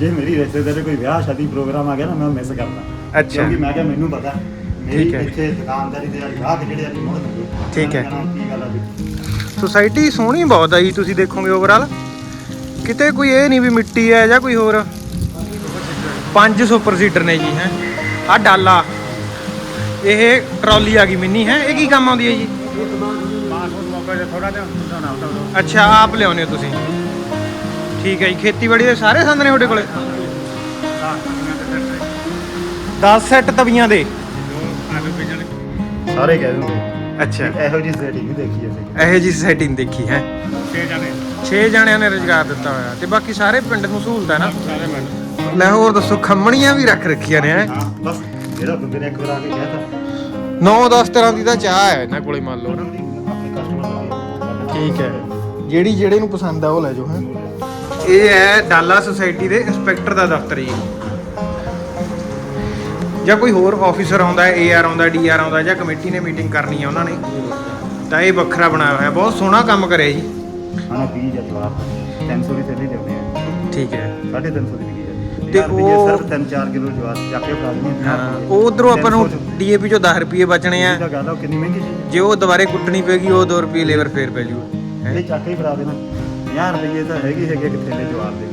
ਜੇ ਮੇਰੀ ਰਿਸ਼ਤੇਦਾਰੀ ਕੋਈ ਵਿਆਹ ਸ਼ਾਦੀ ਪ੍ਰੋਗਰਾਮ ਆ ਗਿਆ ਨਾ ਮੈਂ ਮਿਸ ਕਰਦਾ। ਅੱਛਾ। ਕਿਉਂਕਿ ਮੈਂ ਕਿਹਾ ਮੈਨੂੰ ਪਤਾ ਮੇਰੀ ਠੀਕ ਹੈ। ਇੱਥੇ ਦੁਕਾਨਦਾਰੀ ਦੇ ਗਾਹਕ ਜਿਹੜੇ ਅੱਜ ਮੁੜ ਦੂਗੇ ਠੀਕ ਹੈ। ਕੀ ਗੱਲ ਆ ਵੀ ਸੁਸਾਇਟੀ ਸੋਹਣੀ ਬਹੁਤ ਆ ਜੀ ਤੁਸੀਂ ਦੇਖੋਗੇ ਓਵਰਆਲ ਕਿਤੇ ਕੋਈ ਇਹ ਨਹੀਂ ਵੀ ਮਿੱਟੀ ਹੈ ਜਾਂ ਕੋਈ ਹੋਰ। ਪੰਜ ਸੁਪਰ ਸੀਟਰ ਨੇ ਜੀ ਹੈ। ਆ ਡਾਲਾ। ਇਹ ਟਰਾਲੀ ਆ ਗਈ ਮਿੰਨੀ ਹੈ। ਇਹ ਕੀ ਕੰਮ ਆਉਂਦੀ ਹੈ ਜੀ? ਪਾਸਪੋਰਟ ਮੌਕਾ ਜੇ ਥੋੜਾ ਜਿਹਾ ਸਮਝਾਉਣਾ ਹੁੰਦਾ। ਅੱਛਾ ਆਪ ਲਿਆਉਂਦੇ ਹੋ ਤੁਸੀਂ। ਠੀਕ ਹੈ ਜੀ ਖੇਤੀਬਾੜੀ ਦੇ ਸਾਰੇ ਸੰਦ ਨੇ ਤੁਹਾਡੇ ਕੋਲੇ? 10 ਸੈੱਟ ਤਵੀਆਂ ਦੇ। ਸਾਰੇ ਕਹਿ ਦੂੰਗੇ ਅੱਛਾ। ਇਹੋ ਜਿਹੀ ਸੈਟਿੰਗ ਨਹੀਂ ਦੇਖੀ ਅਸੀਂ। ਇਹੋ ਜੀ ਨਹੀਂ ਦੇਖੀ ਹੈ? 6 ਜਾਣੇ। 6 ਜਣਿਆਂ ਨੇ ਰੁਜ਼ਗਾਰ ਦਿੱਤਾ ਹੋਇਆ ਤੇ ਬਾਕੀ ਸਾਰੇ ਪਿੰਡ ਨੂੰ ਸਹੂਲਤ ਹੈ ਨਾ? ਸਾਰੇ ਮਿੰਟ ਲੈ ਹੋਰ ਦੱਸੋ ਖੰਮਣੀਆਂ ਵੀ ਰੱਖ ਰੱਖੀਆਂ ਨੇ ਹੈ? ਹਾਂ ਬਸ ਜਿਹੜਾ ਬੰਦੇ ਨੇ ਇੱਕ ਵਾਰ ਆ ਕੇ ਕਹਿਤਾ। 9-10 ਤਰ੍ਹਾਂ ਦੀ ਤਾਂ ਚਾਹ ਹੈ ਇਹਨਾਂ ਕੋਲੇ ਮੰਨ ਲਓ ਨਾ। ਆਪਣੇ ਕਸਟਮਰ ਠੀਕ ਹੈ। ਜਿਹੜੀ ਜਿਹੜੇ ਨੂੰ ਪਸੰਦ ਆ ਉਹ ਲੈ ਜਾਓ ਹੈ? ਇਹ ਹੈ ਡਾਲਾ ਸੁਸਾਇਟੀ ਦੇ ਇੰਸਪੈਕਟਰ ਦਾ ਦਫ਼ਤਰ ਜੀ। ਜਾਂ ਕੋਈ ਹੋਰ ਆਫੀਸਰ ਆਉਂਦਾ ਹੈ ਏਆਰ ਆਉਂਦਾ ਡੀਆਰ ਆਉਂਦਾ ਜਾਂ ਕਮੇਟੀ ਨੇ ਮੀਟਿੰਗ ਕਰਨੀ ਹੈ ਉਹਨਾਂ ਨੇ ਤਾਂ ਇਹ ਵੱਖਰਾ ਬਣਾਇਆ ਹੋਇਆ। ਬਹੁਤ ਸੋਹਣਾ ਕੰਮ ਕਰਿਆ ਜੀ। ਹਾਂ 20 ਜਾਂ ਜਵਾਬ 300 ਦੀ ਥੈਲੀ ਦਿੰਦੇ ਆ। ਠੀਕ ਹੈ। 350 ਦੀ ਵਿਕੀ ਜਾਂਦੀ ਤੇ ਉਹ ਸਿਰਫ 3-4 ਕਿਲੋ ਜਵਾਬ ਚੱਕ ਕੇ ਦਿੰਦੇ ਹਾਂ। ਉਹ ਉਧਰੋਂ ਆਪਾਂ ਨੂੰ ਡੀਏਪੀ ਚੋਂ 10 ਰੁਪਏ ਬਚਣੇ ਆ। ਜੇ ਉਹ ਦੁਬਾਰੇ ਕੁੱਟਣੀ ਪੈਗੀ ਉਹ 2 ਰੁਪਏ ਲੇਬਰ ਫੇਰ ਪੈ ਜੂ। ਇਹ ਚੱਕ ਕੇ ਹੀ ਫੜਾ ਦੇਣਾ। 50 ਰੁਪਏ ਤਾਂ ਹੈਗੀ ਹੈਗੇ ਕਿ ਥੈਲੇ ਜਵਾਬ ਦੇ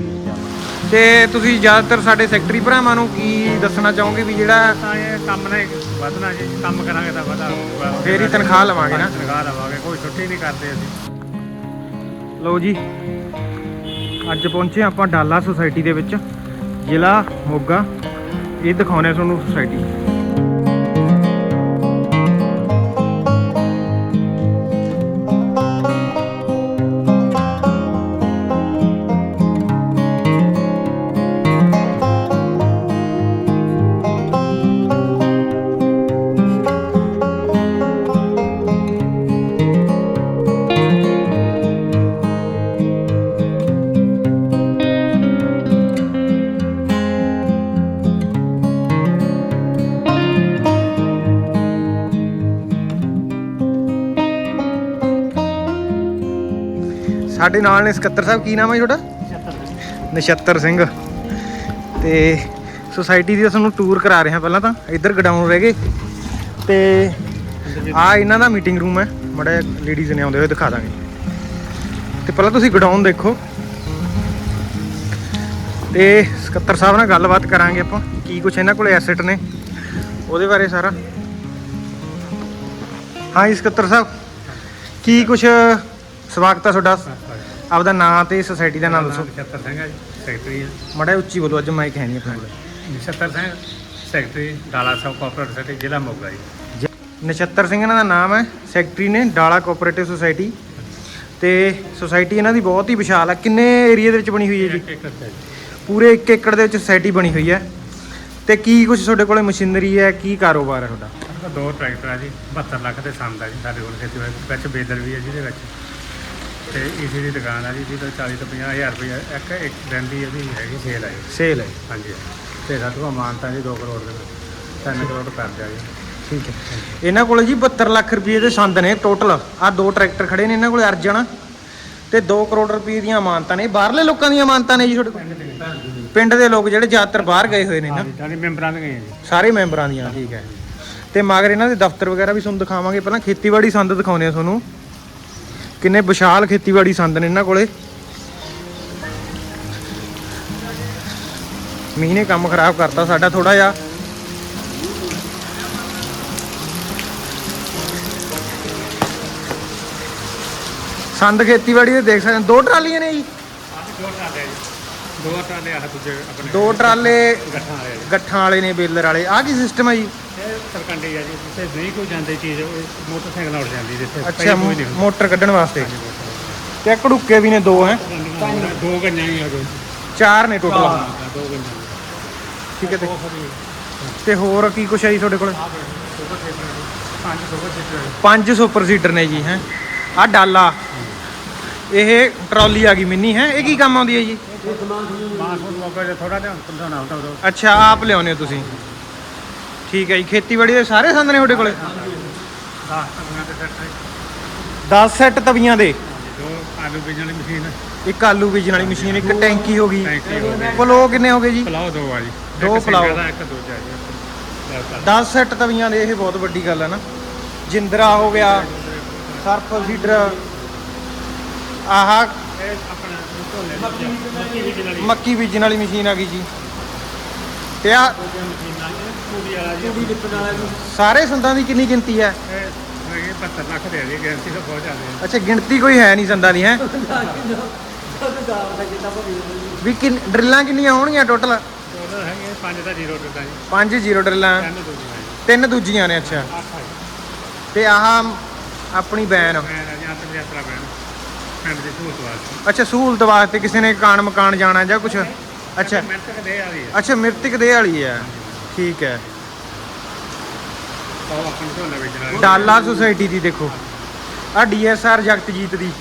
ਤੇ ਤੁਸੀਂ ਜ਼ਿਆਦਾਤਰ ਸਾਡੇ ਸੈਕਟਰੀ ਭਰਾਵਾਂ ਨੂੰ ਕੀ ਦੱਸਣਾ ਚਾਹੋਗੇ ਵੀ ਜਿਹੜਾ ਤਾਂ ਇਹ ਕੰਮ ਨੇ ਵਧਣਾ ਜੀ ਕੰਮ ਕਰਾਂਗੇ ਤਾਂ ਵਧਾ ਹੋਊਗਾ। ਫੇਰ ਹੀ ਤਨਖਾਹ ਲਵਾਂਗੇ ਨਾ। ਤਨਖਾਹ ਲਵਾਂਗੇ ਕੋਈ ਛੁੱਟੀ ਨਹੀਂ ਕਰਦੇ ਅਸੀਂ। ਲਓ ਜੀ ਅੱਜ ਪਹੁੰਚੇ ਆਪਾਂ ਡਾਲਾ ਸੁਸਾਇਟੀ ਦੇ ਵਿੱਚ ਜ਼ਿਲ੍ਹਾ ਮੋਗਾ। ਇਹ ਦਿਖਾਉਣੇ ਤੁਹਾਨੂੰ ਸੁਸਾਇਟੀ। ਸਾਡੇ ਨਾਲ ਨੇ ਸਕੱਤਰ ਸਾਹਿਬ ਕੀ ਨਾਮ ਹੈ ਤੁਹਾਡਾ? ਨਛੱਤਰ ਸਿੰਘ। ਤੇ ਸੁਸਾਇਟੀ ਦੀ ਤੁਹਾਨੂੰ ਟੂਰ ਕਰਾ ਰਹੇ ਹਾਂ ਪਹਿਲਾਂ ਤਾਂ ਇੱਧਰ ਗਡਾਊਨ ਰਹਿ ਗਏ। ਤੇ ਆ ਇਹਨਾਂ ਦਾ ਮੀਟਿੰਗ ਰੂਮ ਹੈ ਮੜਾ ਲੇਡੀਜ਼ ਨੇ ਆਉਂਦੇ ਹੋਏ ਦਿਖਾ ਦਾਂਗੇ। ਤੇ ਪਹਿਲਾਂ ਤੁਸੀਂ ਗਡਾਊਨ ਦੇਖੋ। ਤੇ ਸਕੱਤਰ ਸਾਹਿਬ ਨਾਲ ਗੱਲਬਾਤ ਕਰਾਂਗੇ ਆਪਾਂ ਕੀ ਕੁਛ ਇਹਨਾਂ ਕੋਲੇ ਐਸੈਟ ਨੇ ਉਹਦੇ ਬਾਰੇ ਸਾਰਾ। ਹਾਂ ਜੀ ਸਕੱਤਰ ਸਾਹਿਬ ਕੀ ਕੁਛ ਸਵਾਗਤ ਹੈ ਤੁਹਾਡਾ? ਆਪਦਾ ਨਾਮ ਤੇ ਸੁਸਾਇਟੀ ਦਾ ਨਾਮ ਦੱਸੋ। ਨਛੱਤਰ ਸਿੰਘ ਹੈ ਜੀ, ਸੈਕਟਰੀ ਮੜਾ ਉੱਚੀ ਬੋਲੋ ਅੱਜ ਮਾਈਕ ਹੈ ਨਹੀਂ ਆਪਣੇ ਕੋਲ। Nachhattar Singh secretary Dala Sahib cooperative society ਜ਼ਿਲ੍ਹਾ ਮੋਗਾ ਜੀ। ਨਛੱਤਰ ਸਿੰਘ ਇਹਨਾਂ ਦਾ ਨਾਮ ਹੈ ਸੈਕਟਰੀ ਨੇ ਡਾਲਾ ਕੋਆਪਰੇਟਿਵ ਸੁਸਾਇਟੀ ਤੇ ਸੁਸਾਇਟੀ ਇਹਨਾਂ ਦੀ ਬਹੁਤ ਹੀ ਵਿਸ਼ਾਲ ਹੈ ਕਿੰਨੇ ਏਰੀਆ ਦੇ ਵਿੱਚ ਬਣੀ ਹੋਈ ਹੈ ਜੀ? ਇੱਕ ਏਕੜ ਜੀ। ਪੂਰੇ 1 ਏਕੜ ਦੇ ਵਿੱਚ ਸੁਸਾਇਟੀ ਬਣੀ ਹੋਈ ਹੈ। ਤੇ ਕੀ ਕੁਝ ਤੁਹਾਡੇ ਕੋਲੇ ਮਸ਼ੀਨਰੀ ਹੈ ਕੀ ਕਾਰੋਬਾਰ ਹੈ ਤੁਹਾਡਾ? ਸਾਡੇ ਕੋਲ ਦੋ ਟਰੈਕਟਰ ਆ ਜੀ 72 ਲੱਖ ਦੇ ਸੰਦ ਆ ਜੀ ਸਾਡੇ ਕੋਲ ਖੇਤੀਬਾੜੀ ਵਿੱਚ ਬੇਦਲ ਵੀ ਹੈ ਜਿਹਦੇ ਵਿੱਚ। ਤੇ ਈਸੀ ਦੀ ਦੁਕਾਨ ਆ ਜੀ ਜਿਹਦੇ ਤੋਂ 40 ਤੋਂ 50 ਹਜ਼ਾਰ ਰੁਪਏ ਇੱਕ ਇੱਕ ਦਿਨ ਦੀ ਉਹਦੀ ਹੈਗੀ ਸੇਲ ਹੈ ਜੀ। ਸੇਲ ਹੈ ਹਾਂਜੀ। ਤੇ ਸਾਡੇ ਮਾਨਤਾ ਜੀ 2 ਕਰੋੜ ਦੇ ਵਿੱਚ। 3 ਕਰੋੜ ਕਰ ਦਿਆ ਜੀ। ਠੀਕ ਹੈ। ਇਹਨਾਂ ਕੋਲੇ ਜੀ 72 ਲੱਖ ਰੁਪਏ ਦੇ ਸੰਦ ਨੇ ਟੋਟਲ ਆ ਦੋ ਟਰੈਕਟਰ ਖੜੇ ਨੇ ਇਹਨਾਂ ਕੋਲੇ ਅਰਜਨ। ਤੇ 2 ਕਰੋੜ ਰੁਪਏ ਦੀਆਂ ਅਮਾਨਤਾਂ ਨੇ। ਬਾਹਰਲੇ ਲੋਕਾਂ ਦੀਆਂ ਅਮਾਨਤਾਂ ਨੇ ਜੀ ਤੁਹਾਡੇ ਕੋਲ? ਪਿੰਡ ਦੇ ਲੋਕ ਜਿਹੜੇ ਜ਼ਿਆਦਾਤਰ ਬਾਹਰ ਗਏ ਹੋਏ ਨੇ ਨਾ। ਹਾਂਜੀ ਸਾਡੇ ਮੈਂਬਰਾਂ ਦੇ ਗਏ ਜੀ। ਸਾਰੇ ਮੈਂਬਰਾਂ ਦੀਆਂ ਠੀਕ ਹੈ। ਤੇ ਮਗਰ ਇਹਨਾਂ ਦੇ ਦਫ਼ਤਰ ਵਗੈਰਾ ਵੀ ਤੁਹਾਨੂੰ ਦਿਖਾਵਾਂਗੇ। ਪਹਿਲਾਂ ਖੇਤੀਬਾੜੀ ਸੰਦ ਦਿਖਾਉਂਦੇ ਆ ਤੁਹਾਨੂੰ। ਕਿੰਨੇ ਵਿਸ਼ਾਲ ਖੇਤੀਬਾੜੀ ਸੰਦ ਨੇ ਇਹਨਾਂ ਕੋਲੇ? ਮੀਂਹ ਨੇ ਕੰਮ ਖਰਾਬ ਕਰਤਾ ਸਾਡਾ ਥੋੜਾ ਜਿਹਾ। ਸੰਦ ਖੇਤੀਬਾੜੀ ਦੇ ਦੇਖ ਸਕਦੇ। ਦੋ ਟਰਾਲੀਆਂ ਨੇ ਜੀ। ਦੋ ਟਰਾਲੇ ਜੀ। ਦੋ ਟਰਾਲੇ ਆ ਦੂਜੇ ਆਪਣੇ ਦੋ ਟਰਾਲੇ ਗੱਠਾਂ ਵਾਲੇ। ਜੀ ਗੱਠਾਂ ਵਾਲੇ ਨੇ ਬੇਲਰ ਵਾਲੇ। ਆਹ ਕੀ ਸਿਸਟਮ ਹੈ ਜੀ? ਇਹ ਸਰਕੰਡੀ ਆ ਜੀ ਜਿੱਥੇ ਨਹੀਂ ਕੋਈ ਜਾਂਦੇ ਚੀਜ਼ ਉਹ ਮੋਟਰਸਾਈਕਲ ਉੱਡ ਜਾਂਦੀ ਜਿੱਥੇ ਅੱਛਾ ਪਈ ਕੋਈ ਨਹੀਂ ਹੁੰਦਾ। ਮੋਟਰ ਕੱਢਣ ਵਾਸਤੇ। ਤੇ ਕੜੁੱਕੇ ਵੀ ਨੇ ਦੋ ਹੈ? ਦੋ ਗੰਜਾਂ ਹੀ ਆ ਗਏ ਚਾਰ ਨੇ ਟੋਟਲ ਦੋ ਗੰਜਾਂ ਠੀਕ ਹੈ ਤੇ ਤੇ ਹੋਰ ਕੀ ਕੁਛ ਹੈ ਜੀ ਤੁਹਾਡੇ ਕੋਲ? ਪੰਜ ਸੁਪਰ ਸੀਟਰ ਪੰਜ ਸੁਪਰ ਸੀਟਰ ਨੇ ਜੀ ਹੈ? ਆ ਡਾਲਾ। ਇਹ ਟਰਾਲੀ ਆ ਗਈ ਮਿੰਨੀ ਹੈ? ਇਹ ਕੀ ਕੰਮ ਆਉਂਦੀ ਹੈ ਜੀ? ਮਾਸਪੋਰਟ ਮੌਕਾ ਜੇ ਥੋੜਾ ਜਿਹਾ ਸਮਝਾਉਣਾ ਹੁੰਦਾ ਉਦੋਂ। ਅੱਛਾ ਆਪ ਲਿਆਉਂਦੇ ਹੋ ਤੁਸੀਂ? ਠੀਕ ਹੈ ਜੀ ਖੇਤੀਬਾੜੀ ਦੇ ਸਾਰੇ ਸੰਦ ਨੇ ਤੁਹਾਡੇ ਕੋਲੇ? 10 ਤੱਕਾਂ ਦੇ ਸੈਟ 10 ਸੈੱਟ ਤਵੀਆਂ ਦੇ? ਦੋ ਆਲੂ ਬੀਜਣ ਵਾਲੀ ਮਸ਼ੀਨ ਇੱਕ ਆਲੂ ਬੀਜਣ ਵਾਲੀ ਮਸ਼ੀਨ ਇੱਕ ਟੈਂਕੀ ਹੋ ਗਈ। ਟੈਂਕੀ ਹੋ ਗਈ। ਪਲੋ ਕਿੰਨੇ ਹੋ ਗਏ ਜੀ? ਪਲਾਓ ਦੋ ਆ ਜੀ। ਦੋ ਪਲਾਓ। ਦਾ, ਇੱਕ ਜੀ। ਲੈਫਟ 10 ਸੈੱਟ ਤਵੀਆਂ ਦੇ ਇਹ ਬਹੁਤ ਵੱਡੀ ਗੱਲ ਹੈ ਨਾ। ਜਿੰਦਰਾ ਹੋ ਗਿਆ ਸਰਫ ਸੀਡਰ। ਆਹ। ਮੱਕੀ ਬੀਜਣ ਵਾਲੀ ਮਸ਼ੀਨ ਆ ਗਈ ਜੀ। ਤੇ ਆ ਵਾਲਾ ਜੀ ਲਿਪਣ ਵਾਲਾ ਜੀ। ਸਾਰੇ ਸੰਦਾਂ ਦੀ ਕਿੰਨੀ ਗਿਣਤੀ ਹੈ? ਇਹ ਹੈਗੇ 75 ਲੱਖ ਦੇ ਆ ਜੀ ਗੈਰੰਟੀ ਤਾਂ ਬਹੁਤ ਜ਼ਿਆਦਾ ਹੈ। ਅੱਛਾ ਗਿਣਤੀ ਕੋਈ ਹੈ ਨਹੀਂ ਸੰਦਾਂ ਦੀ ਹੈ? ਵੀ ਕਿੰਨ ਡਰਿੱਲਾਂ ਕਿੰਨੀਆਂ ਹੋਣਗੀਆਂ ਟੋਟਲ? ਟੋਟਲ ਹੈਗੇ 5 ਦਾ ਜ਼ੀਰੋ ਟੁੱਟਾ ਜੀ। 5 ਜ਼ੀਰੋ ਡਰਿੱਲਾਂ। ਤਿੰਨ ਦੂਜੀਆਂ ਨੇ ਅੱਛਾ। ਤੇ ਆਹ ਆਪਣੀ ਬੈਨ। ਅੱਛਾ ਸਹੂਲਤ ਵਾਸਤੇ ਕਿਸੇ ਨੇ ਕਾਨ ਮਕਾਨ ਜਾਣਾ ਜਾਂ ਕੁਝ ਅੱਛਾ। ਕਦੇ ਆ ਰਹੀ ਹੈ ਅੱਛਾ ਮ੍ਰਿਤਕ ਦੇ ਵਾਲੀ ਹੈ ਠੀਕ ਹੈ। ਉਹ ਆਪਣੀ ਝੋਲੇ ਵੇਚਣ ਵਾਲੀ ਡਾਲਾ ਸੁਸਾਇਟੀ ਦੀ ਦੇਖੋ। ਆ ਡੀਐਸਆਰ ਜਗਤਜੀਤ ਦੀ।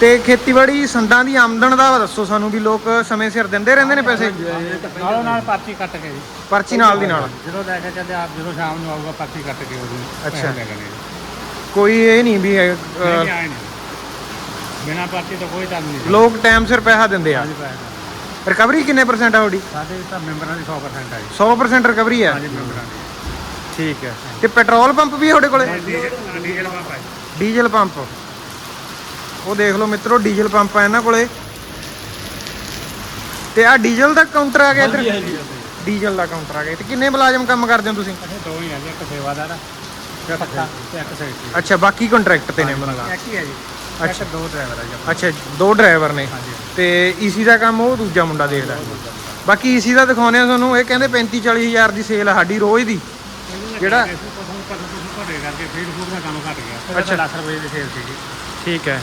ਤੇ ਖੇਤੀਬਾੜੀ ਸੰਦਾਂ ਦੀ ਆਮਦਨ ਦਾ ਦੱਸੋ ਸਾਨੂੰ ਵੀ ਲੋਕ ਸਮੇਂ ਸਿਰ ਦਿੰਦੇ ਰਹਿੰਦੇ ਨੇ ਪੈਸੇ? ਨਾਲੋਂ ਨਾਲ ਪਰਚੀ ਕੱਟ ਕੇ ਜੀ। ਪਰਚੀ ਨਾਲ ਦੀ ਨਾਲ। ਜਦੋਂ ਲੈ ਕੇ ਚੱਲਦੇ ਆਪ ਜਦੋਂ ਸ਼ਾਮ ਨੂੰ ਆਊਗਾ ਪਰਚੀ ਕੱਟ ਕੇ ਉਹਦੀ। ਅੱਛਾ। ਕੋਈ ਇਹ ਨਹੀਂ ਵੀ ਅਹ, ਨਹੀਂ। ਬਿਨਾ ਪਰਚੀ ਤੋਂ ਕੋਈ ਕੰਮ ਨਹੀਂ ਲੋਕ ਟਾਈਮ ਸਿਰ ਪੈਸਾ ਦਿੰਦੇ ਆ। ਰਿਕਵਰੀ ਕਿੰਨੇ ਪਰਸੈਂਟ ਆ ਤੁਹਾਡੀ? ਸਾਡੇ ਤਾਂ ਮੈਂਬਰਾਂ ਦੀ 100% ਆ ਜੀ। 100% ਰਿਕਵਰੀ ਹੈ ਹਾਂਜੀ ਮੈਂਬਰਾਂ ਦੀ। ਠੀਕ ਹੈ। ਤੇ ਪੈਟਰੋਲ ਪੰਪ ਵੀ ਤੁਹਾਡੇ ਕੋਲੇ? ਡੀਜ਼ਲ ਡੀਜ਼ਲ ਪੰਪ ਆ ਡੀਜ਼ਲ ਪੰਪ ਉਹ ਦੇਖ ਲਓ ਮਿੱਤਰੋ ਡੀਜ਼ਲ ਪੰਪ ਆ ਇਹਨਾਂ ਕੋਲੇ। ਤੇ ਆ ਡੀਜ਼ਲ ਦਾ ਕਾਊਂਟਰ ਆ ਗਿਆ ਇੱਧਰ। ਡੀਜ਼ਲ ਦਾ ਕਾਊਂਟਰ ਆ ਗਿਆ। ਤੇ ਕਿੰਨੇ ਮੁਲਾਜ਼ਮ ਕੰਮ ਕਰਦੇ ਹੋ ਤੁਸੀਂ? ਅਸੀਂ ਦੋ ਹੀ ਆ ਜੀ ਇੱਕ ਸੇਵਾਦਾਰ ਆ, ਪੱਕਾ ਤੇ ਇੱਕ ਸੈਕਟਰੀ ਅੱਛਾ ਬਾਕੀ ਕੰਟਰੈਕਟ ਤੇ ਨੇ ਮਤਲਬ ਇੱਕ ਹੀ ਹੈ ਜੀ। ਅੱਛਾ। ਦੋ ਡਰਾਈਵਰ ਆ ਜੀ ਅੱਛਾ ਦੋ ਡਰਾਈਵਰ ਨੇ। ਹਾਂਜੀ। ਤੇ ਈਸੀ ਦਾ ਕੰਮ ਉਹ ਦੂਜਾ ਮੁੰਡਾ ਦੇਖਦਾ। ਬਾਕੀ ਈਸੀ ਦਾ ਦਿਖਾਉਂਦੇ ਆ ਤੁਹਾਨੂੰ ਇਹ ਕਹਿੰਦੇ 35 40 ਹਜ਼ਾਰ ਦੀ ਸੇਲ ਆ ਸਾਡੀ ਰੋਜ਼ ਦੀ। ਜਿਹੜਾ- ਜਿਹੜਾ ਪਸ਼ੂ ਪਸ਼ੂ ਪਸ਼ੂ ਘਟੇ ਕਰਕੇ ਫੀਡ ਫੂਡ ਦਾ ਕੰਮ ਘਟ ਗਿਆ। ਅੱਛਾ। ਅੱਛਾ ਲੱਖ ਰੁਪਏ ਦੀ ਸੇਲ ਸੀਗੀ। ਠੀਕ ਹੈ।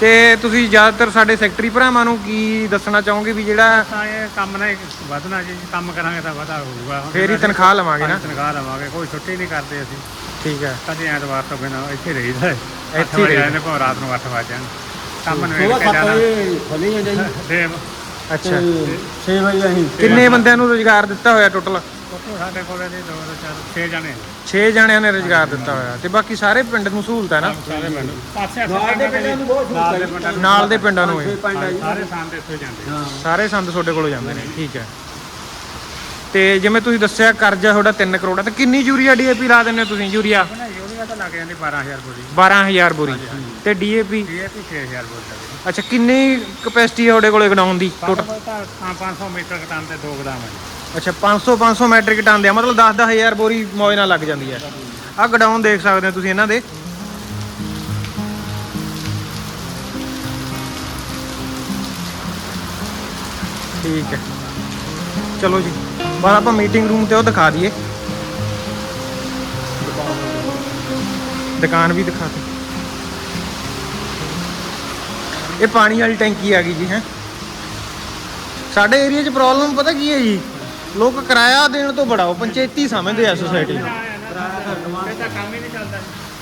ਤੇ ਤੁਸੀਂ ਜ਼ਿਆਦਾਤਰ ਸਾਡੇ ਸੈਕਟਰੀ ਭਰਾਵਾਂ ਨੂੰ ਕੀ ਦੱਸਣਾ ਚਾਹੋਗੇ ਵੀ ਜਿਹੜਾ ਤਾਂ ਇਹ ਕੰਮ ਨਾ ਵਧਣਾ ਜੀ ਕੰਮ ਕਰਾਂਗੇ ਤਾਂ ਵਧਾ ਹੋਊਗਾ। ਫੇਰ ਹੀ ਤਨਖਾਹ ਲਵਾਂਗੇ ਨਾ। ਤਨਖਾਹ ਲਵਾਂਗੇ ਕੋਈ ਛੁੱਟੀ ਨਹੀਂ ਕਰਦੇ ਅਸੀਂ। ਠੀਕ ਹੈ। ਕਦੇ ਐਤਵਾਰ ਤੋਂ ਬਿਨਾਂ ਇੱਥੇ ਰਹੀਦਾ ਹੈ। ਇੱਥੇ ਰਹੀਦਾ। ਨੇ ਭਾਵੇਂ ਰਾਤ ਨੂੰ 8 ਵਜੇ ਕੰਮ ਨਵੇੜ ਕੇ ਜਾਣਾ ਖੋਲੀ ਜਾਂਦੇ ਅੱਛਾ। 6 ਵਜੇ ਅਸੀਂ ਕਿੰਨੇ ਬੰਦਿਆਂ ਨੂੰ ਰੋਜ਼ਗਾਰ ਦਿੱਤਾ ਹੋਇਆ ਟੋਟਲ ਉੱਥੋਂ ਸਾਡੇ ਕੋਲੇ ਜੀ ਦੋ ਦੋ ਚਾਰ 6 ਜਣੇ 6 ਜਣਿਆਂ ਨੇ ਰੋਜ਼ਗਾਰ ਦਿੱਤਾ ਹੋਇਆ ਤੇ ਬਾਕੀ ਸਾਰੇ ਪਿੰਡ ਨੂੰ ਸਹੂਲਤ ਹੈ ਨਾ? ਸਾਰੇ ਮੈਨੂੰ ਪਾਸੇ ਨਾਲ ਦੇ ਪਿੰਡਾਂ ਨੂੰ ਬਹੁਤ ਨਾਲ ਦੇ ਸਹੂਲਤ ਪਿੰਡਾਂ ਨੂੰ। ਨਾਲ ਦੇ ਪਿੰਡਾਂ ਨੂੰ ਇਹ। ਪਿੰਡ ਆ ਜੀ। ਸਾਰੇ ਸਾਹਮਣੇ ਇੱਥੇ ਜਾਂਦੇ ਹਾਂ। ਸਾਰੇ ਸੰਦ ਤੁਹਾਡੇ ਕੋਲ ਜਾਂਦੇ ਨੇ ਠੀਕ ਹੈ। ਤੇ ਜਿਵੇਂ ਤੁਸੀਂ ਦੱਸਿਆ ਕਰਜ਼ਾ ਤੁਹਾਡਾ 3 ਕਰੋੜ ਹੈ ਤੇ ਕਿੰਨੀ ਯੂਰੀਆ ਡੀਏਪੀ ਲਾ ਦਿੰਦੇ ਹੋ ਤੁਸੀਂ? ਯੂਰੀਆ? ਨਾ ਯੂਰੀਆ ਤਾਂ ਲੱਗ ਜਾਂਦੀ 12000 ਬੋਰੀ। 12000 ਬੋਰੀ। ਤੇ ਡੀਏਪੀ? ਡੀਏਪੀ 6000 ਬੋਰੀ ਲੱਗੀ ਅੱਛਾ ਕਿੰਨੀ ਕਪੈਸਿਟੀ ਹੈ ਤੁਹਾਡੇ ਕੋਲੇ ਗਡਾਉਣ ਦੀ? ਟੋਟਲ ਟੋਟਲ ਤਾਂ 500 ਮੀਟਰ ਕਟਾਂ ਤੇ ਦੋ ਗਦਾਮ ਹੈ ਅੱਛਾ 500 500 ਮੈਟ੍ਰਿਕ ਟਨ ਦੇ ਆ, ਮਤਲਬ 10 10000 ਬੋਰੀ ਮੌਜ ਨਾਲ ਲੱਗ ਜਾਂਦੀ ਹੈ। ਆਹ ਗਡਾਊਨ ਦੇਖ ਸਕਦੇ ਹੋ ਤੁਸੀਂ ਇਹਨਾਂ ਦੇ। ਠੀਕ ਹੈ। ਚਲੋ ਜੀ ਬਾਅਦ ਆਪਾਂ ਮੀਟਿੰਗ ਰੂਮ ਤੇ ਉਹ ਦਿਖਾ ਦਈਏ। ਦੁਕਾਨ ਵੀ ਦਿਖਾ ਦੇ ਇਹ ਪਾਣੀ ਵਾਲੀ ਟੈਂਕੀ ਆ ਗਈ ਜੀ ਹੈ। ਸਾਡੇ ਏਰੀਆ 'ਚ ਪ੍ਰੋਬਲਮ ਪਤਾ ਕੀ ਹੈ ਜੀ? ਲੋਕ ਕਿਰਾਇਆ ਦੇਣ ਤੋਂ ਬੜਾ, ਉਹ ਪੰਚਾਇਤੀ ਸਮਝਦੇ ਆ ਸੋਸਾਇਟੀ ਨੂੰ।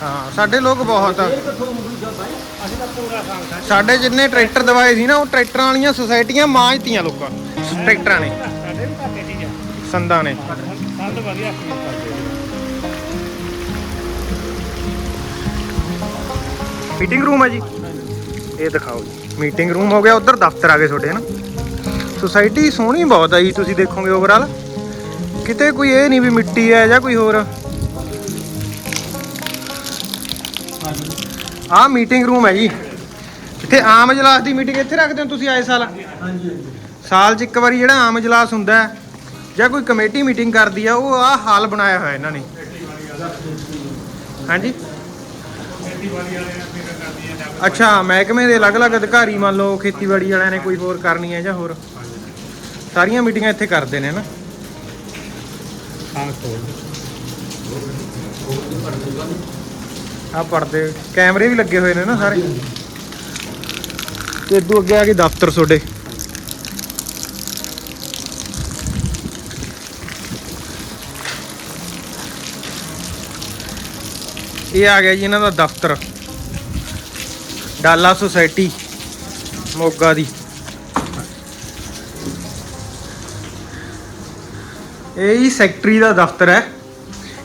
ਹਾਂ, ਸਾਡੇ ਲੋਕ ਬਹੁਤ ਸਾਡੇ ਜਿੰਨੇ ਟਰੈਕਟਰ ਦਵਾਏ ਸੀ ਨਾ, ਉਹ ਟਰੈਕਟਰਾਂ ਵਾਲੀਆਂ ਸੁਸਾਇਟੀਆਂ ਮਾਂਜਤੀਆਂ ਲੋਕਾਂ ਟਰੈਕਟਰਾਂ ਨੇ। ਸੰਦਾਂ ਨੇ। ਮੀਟਿੰਗ ਰੂਮ ਹੈ ਜੀ। ਇਹ ਦਿਖਾਓ। ਜੀ ਮੀਟਿੰਗ ਰੂਮ ਹੋ ਗਿਆ, ਉਧਰ ਦਫ਼ਤਰ ਆ ਗਏ ਤੁਹਾਡੇ ਨਾ? ਸੁਸਾਇਟੀ ਸੋਹਣੀ ਬਹੁਤ ਆ ਜੀ ਤੁਸੀਂ ਦੇਖੋਗੇ ਓਵਰਆਲ ਕਿਤੇ ਕੋਈ ਇਹ ਨਹੀਂ ਵੀ ਮਿੱਟੀ ਹੈ ਜਾਂ ਕੋਈ ਹੋਰ। ਆਹ ਮੀਟਿੰਗ ਰੂਮ ਹੈ ਜੀ। ਇੱਥੇ ਆਮ ਇਜਲਾਸ ਦੀ ਮੀਟਿੰਗ ਇੱਥੇ ਰੱਖਦੇ ਹੋ ਤੁਸੀਂ ਆਏ ਸਾਲ? ਹਾਂਜੀ ਸਾਲ 'ਚ ਇੱਕ ਵਾਰੀ ਜਿਹੜਾ ਆਮ ਇਜਲਾਸ ਹੁੰਦਾ ਹੈ ਜਾਂ ਕੋਈ ਕਮੇਟੀ ਮੀਟਿੰਗ ਕਰਦੀ ਆ ਉਹ ਆਹ ਹਾਲ ਬਣਾਇਆ ਹੋਇਆ ਇਹਨਾਂ ਨੇ। ਹਾਂਜੀ? ਅੱਛਾ ਮਹਿਕਮੇ ਦੇ ਅਲੱਗ-ਅਲੱਗ ਅਧਿਕਾਰੀ ਮੰਨ ਲਓ ਖੇਤੀਬਾੜੀ ਵਾਲਿਆਂ ਨੇ ਕੋਈ ਹੋਰ ਕਰਨੀ ਹੈ ਜਾਂ ਹੋਰ? ਸਾਰੀਆਂ ਮੀਟਿੰਗਾਂ ਇੱਥੇ ਕਰਦੇ ਨੇ ਨਾ। ਖਾਣ ਤੋਂ ਆਹ ਪਰਦੇ ਕੈਮਰੇ ਵੀ ਲੱਗੇ ਹੋਏ ਨੇ ਨਾ ਸਾਰੇ। ਤੇ ਇਦੋਂ ਅੱਗੇ ਆ ਗਏ ਦਫ਼ਤਰ ਤੁਹਾਡੇ। ਇਹ ਆ ਗਿਆ ਜੀ ਇਹਨਾਂ ਦਾ ਦਫ਼ਤਰ। ਡਾਲਾ ਸੁਸਾਇਟੀ ਮੋਗਾ ਦੀ। ਇਹ ਹੀ ਸੈਕਟਰੀ ਦਾ ਦਫ਼ਤਰ ਹੈ।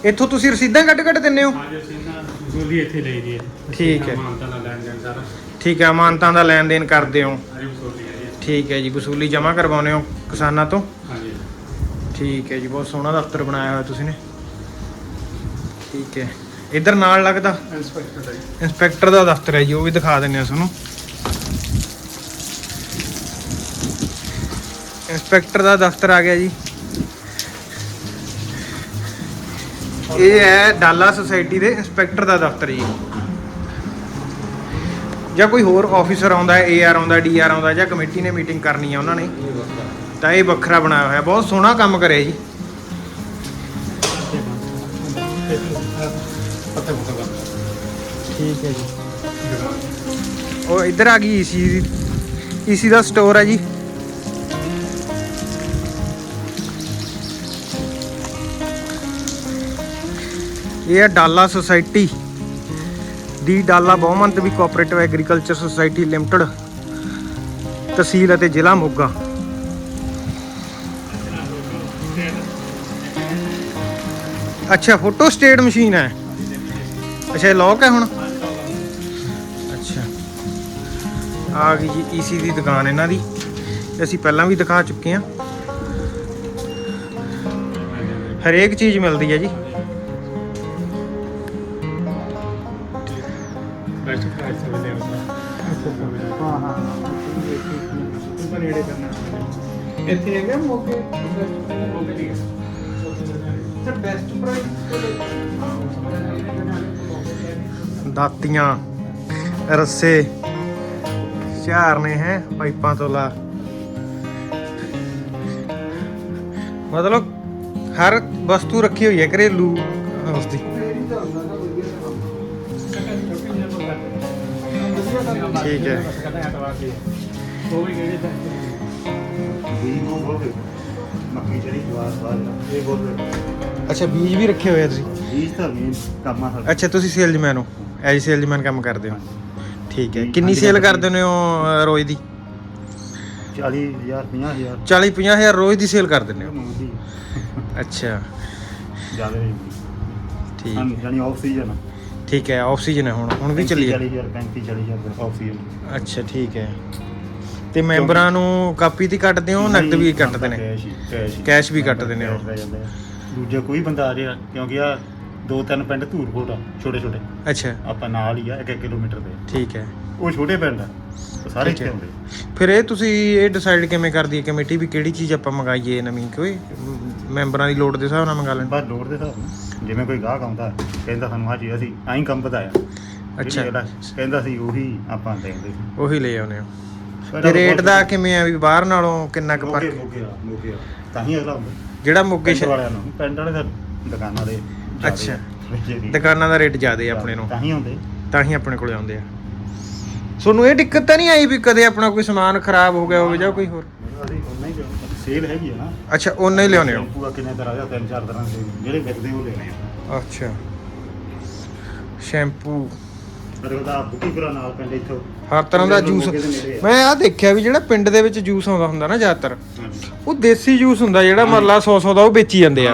ਇੱਥੋਂ ਤੁਸੀਂ ਰਸੀਦਾਂ ਕੱਢ ਕੱਢ ਦਿੰਦੇ ਹੋ? ਅੱਜ ਅਸੀਂ ਨਾ ਵਸੂਲੀ ਇੱਥੇ ਲਈ ਦੀ ਹੈ। ਠੀਕ ਹੈ। ਮਾਨਤਾ ਦਾ ਲੈਣ ਦੇਣ ਸਾਰਾ। ਠੀਕ ਹੈ ਅਮਾਨਤਾਂ ਦਾ ਲੈਣ ਦੇਣ ਕਰਦੇ ਹੋ। ਸਾਰੀ ਵਸੂਲੀ ਹੈ। ਜੀ ਠੀਕ ਹੈ ਜੀ ਵਸੂਲੀ ਜਮ੍ਹਾਂ ਕਰਵਾਉਂਦੇ ਹੋ ਕਿਸਾਨਾਂ ਤੋਂ? ਹਾਂਜੀ। ਠੀਕ ਹੈ ਜੀ ਬਹੁਤ ਸੋਹਣਾ ਦਫ਼ਤਰ ਬਣਾਇਆ ਹੋਇਆ ਤੁਸੀਂ ਨੇ। ਠੀਕ ਹੈ। ਇੱਧਰ ਨਾਲ ਲੱਗਦਾ? ਇੰਸਪੈਕਟਰ ਦਾ ਜੀ। ਇੰਸਪੈਕਟਰ ਦਾ ਦਫ਼ਤਰ ਹੈ ਜੀ ਉਹ ਵੀ ਦਿਖਾ ਦਿੰਦੇ ਆ ਤੁਹਾਨੂੰ। ਇੰਸਪੈਕਟਰ ਦਾ ਦਫ਼ਤਰ ਆ ਗਿਆ ਜੀ। ਇਹ ਹੈ ਡਾਲਾ ਸੁਸਾਇਟੀ ਦੇ ਇੰਸਪੈਕਟਰ ਦਾ ਦਫ਼ਤਰ ਜੀ। ਜਾਂ ਕੋਈ ਹੋਰ ਆਫੀਸਰ ਆਉਂਦਾ ਹੈ ਏਆਰ ਆਉਂਦਾ ਡੀਆਰ ਆਉਂਦਾ ਜਾਂ ਕਮੇਟੀ ਨੇ ਮੀਟਿੰਗ ਕਰਨੀ ਹੈ ਉਹਨਾਂ ਨੇ ਤਾਂ ਇਹ ਵੱਖਰਾ ਬਣਾਇਆ ਹੋਇਆ। ਬਹੁਤ ਸੋਹਣਾ ਕੰਮ ਕਰਿਆ ਜੀ। ਠੀਕ ਹੈ ਜੀ। ਉਹ ਇੱਧਰ ਆ ਗਈ ਈਸੀ ਈਸੀ ਦਾ ਸਟੋਰ ਹੈ ਜੀ। ਇਹ ਹੈ ਡਾਲਾ ਸੁਸਾਇਟੀ। ਦੀ ਡਾਲਾ ਬਹੁਮੰਤ ਵੀ ਕੋਆਪਰੇਟਿਵ ਐਗਰੀਕਲਚਰ ਸੁਸਾਇਟੀ ਲਿਮਟਿਡ ਤਹਿਸੀਲ ਅਤੇ ਜ਼ਿਲ੍ਹਾ ਮੋਗਾ। ਅੱਛਾ ਫੋਟੋ ਸਟੇਟ ਮਸ਼ੀਨ ਹੈ। ਅੱਛਾ, ਇਹ ਲੌਕ ਹੈ ਹੁਣ? ਅੱਛਾ। ਆ ਗਈ ਜੀ ਈਸੀ ਦੀ ਦੁਕਾਨ ਇਹਨਾਂ ਦੀ। ਅਸੀਂ ਪਹਿਲਾਂ ਵੀ ਦਿਖਾ ਚੁੱਕੇ ਹਾਂ। ਹਰੇਕ ਚੀਜ਼ ਮਿਲਦੀ ਹੈ ਜੀ। ਇੱਥੇ ਹੈਗਾ ਮੋਗੇ। ਤੇ ਬੈਸਟ ਦਾਤੀਆਂ ਰੱਸੇ ਝਾਰਨੇ ਹੈ ਪਾਈਪਾਂ ਤੋਂ ਲਾ। ਮਤਲਬ ਹਰ ਵਸਤੂ ਰੱਖੀ ਹੋਈ ਹੈ ਘਰੇਲੂ ਉਸਦੀ ਠੀਕ ਹੈ। ਮੱਕੀ ਜਿਹੜੀ ਜਵਾਰ ਬਾਦ ਇਹ ਬਹੁਤ ਅੱਛਾ ਬੀਜ ਵੀ ਰੱਖੇ ਹੋਏ ਆ ਤੁਸੀਂ? ਬੀਜ ਤਾਂ ਮੇਨ ਕੰਮ ਆ ਸਾਡਾ ਅੱਛਾ ਤੁਸੀਂ ਸੇਲਜ਼ਮੈਨ ਹੋ। ਐਜ ਸੇਲਜ਼ਮੈਨ ਕੰਮ ਕਰਦੇ ਹੋ। ਠੀਕ ਹੈ। ਕਿੰਨੀ ਸੇਲ। ਕਰਦੇ ਹੋ ਰੋਜ਼ ਦੀ? 40000 50000 40 50000 ਰੋਜ਼ ਦੀ ਸੇਲ ਕਰ ਦਿੰਦੇ ਹੋ? ਅੱਛਾ। ਜ਼ਿਆਦਾ ਠੀਕ ਹਾਂ ਹੈ। ਜਾਨੀ ਆਫ ਸੀਜ਼ਨ ਠੀਕ ਹੈ ਹੁਣ। ਹੁਣ ਵੀ ਚੱਲੀ ਹੈ? 40000 35 40000 ਆਫ ਸੀਜ਼ਨ ਅੱਛਾ ਠੀਕ ਹੈ। ਤੇ ਮੈਂਬਰਾਂ ਨੂੰ ਕਾਪੀ ਦੀ ਕੱਟਦੇ ਹੋ ਨਕਦ ਵੀ ਕੱਟਦੇ ਨੇ? ਕੈਸ਼ ਹੀ ਕੈਸ਼ ਹੀ। ਕੈਸ਼ ਵੀ ਕੱਟ ਦਿੰਦੇ ਹੋ। ਕੈਸ਼ ਲੈ ਜਾਂਦੇ। ਆ। ਦੂਜਾ ਕੋਈ ਬੰਦਾ ਆ ਰਿਹਾ ਕਿਉਂਕਿ ਆ ਦੋ ਤਿੰਨ ਪਿੰਡ ਧੂਰ ਕੋਟ ਆ ਛੋਟੇ ਛੋਟੇ। ਅੱਛਾ। ਆਪਾਂ ਨਾਲ ਹੀ ਆ 1 ਕਿਲੋਮੀਟਰ ਦੇ। ਠੀਕ ਹੈ। ਉਹ ਛੋਟੇ ਪਿੰਡ ਆ ਉਹ ਸਾਰੇ ਠੀਕ ਇੱਥੇ ਹੈ। ਆਉਂਦੇ ਫਿਰ ਇਹ ਤੁਸੀਂ ਇਹ ਡਿਸਾਈਡ ਕਿਵੇਂ ਕਰਦੀ ਹੈ ਕਮੇਟੀ ਵੀ ਕਿਹੜੀ ਚੀਜ਼ ਆਪਾਂ ਮੰਗਾਈਏ ਨਵੀਂ? ਕੋਈ ਮੈਂਬਰਾਂ ਦੀ ਲੋੜ ਦੇ ਹਿਸਾਬ ਨਾਲ ਮੰਗਾ ਲੈਣ ਬਸ ਲੋੜ ਦੇ ਹਿਸਾਬ ਨਾਲ। ਜਿਵੇਂ ਕੋਈ ਗਾਹਕ ਆਉਂਦਾ ਕਹਿੰਦਾ ਸਾਨੂੰ ਆ ਚੀਜ਼ ਅਸੀਂ ਐਂ ਕੰਮ ਵਧਾਇਆ। ਅੱਛਾ। ਕਹਿੰਦਾ ਸੀ ਉਹੀ ਆਪਾਂ ਦੇਂਦੇ ਸੀ ਉਹੀ ਲੈ ਆਉਨੇ ਹੋ। ਤੇ ਰੇਟ ਦਾ ਕਿਵੇਂ ਆ ਵੀ ਬਾਹਰ ਨਾਲੋਂ ਕਿੰਨਾ ਕੁ ਮੋਗੇ ਫ਼ਰਕ? ਮੋਗੇ ਆ, ਮੋਗੇ ਆ। ਤਾਂ ਹੀ ਅਗਲਾ ਹੁੰਦਾ। ਜਿਹੜਾ ਮੋਗੇ ਪਿੰਡ ਵਾਲਿਆਂ ਨੂੰ ਪਿੰਡ ਵਾਲੇ ਤਾਂ ਦੁਕਾਨਾਂ ਦੇ ਜ਼ਿਆਦੇ ਅੱਛਾ। ਆ, ਦੀ। ਦੁਕਾਨਾਂ ਦਾ ਰੇਟ ਜ਼ਿਆਦਾ ਹੈ ਆਪਣੇ ਨੂੰ। ਤਾਂ ਹੀ ਹੁੰਦੇ। ਤਾਂ ਹੀ ਆਪਣੇ ਕੋਲੇ ਆਉਂਦੇ ਆ। ਤੁਹਾਨੂੰ ਇਹ ਦਿੱਕਤ ਤਾਂ ਨਹੀਂ ਆਈ ਵੀ ਕਦੇ ਆਪਣਾ ਕੋਈ ਸਮਾਨ ਖਰਾਬ ਹੋ ਗਿਆ ਹੋਵੇ ਜਾਂ ਕੋਈ ਹੋਰ? ਅਸੀਂ ਉਹਨਾਂ ਹੀ ਸੇਲ ਹੈਗੀ ਆ ਨਾ। ਅੱਛਾ ਉਹਨਾਂ ਹੀ ਲਿਆਉਨੇ ਹੋ? ਸ਼ੈਂਪੂ ਆ ਕਿੰਨੇ ਤਰ੍ਹਾਂ ਦਾ ਤਿੰਨ ਚਾਰ ਤਰ੍ਹਾਂ ਦੇ ਜਿਹੜੇ ਵਿਕਦੇ ਉਹ ਲੈਣੇ ਆ। ਅੱਛਾ। ਸ਼ੈਂਪੂ। ਪਰ ਉਹਦਾ ਬੁੱਕੀਪੁਰਾ ਨਾਲ ਪਿੰਡ ਇੱਥੋਂ। ਹਰ ਤਰ੍ਹਾਂ ਦਾ ਜੂਸ। ਮੈਂ ਆ ਦੇਖਿਆ ਵੀ ਜਿਹੜਾ ਪਿੰਡ ਦੇ ਵਿੱਚ ਜੂਸ ਆਉਂਦਾ ਹੁੰਦਾ ਨਾ ਜ਼ਿਆਦਾਤਰ। ਉਹ ਦੇਸੀ ਜੂਸ ਹੁੰਦਾ ਜਿਹੜਾ ਮਰਲਾ 100 100 ਦਾ ਉਹ ਵੇਚੀ ਜਾਂਦੇ ਆ।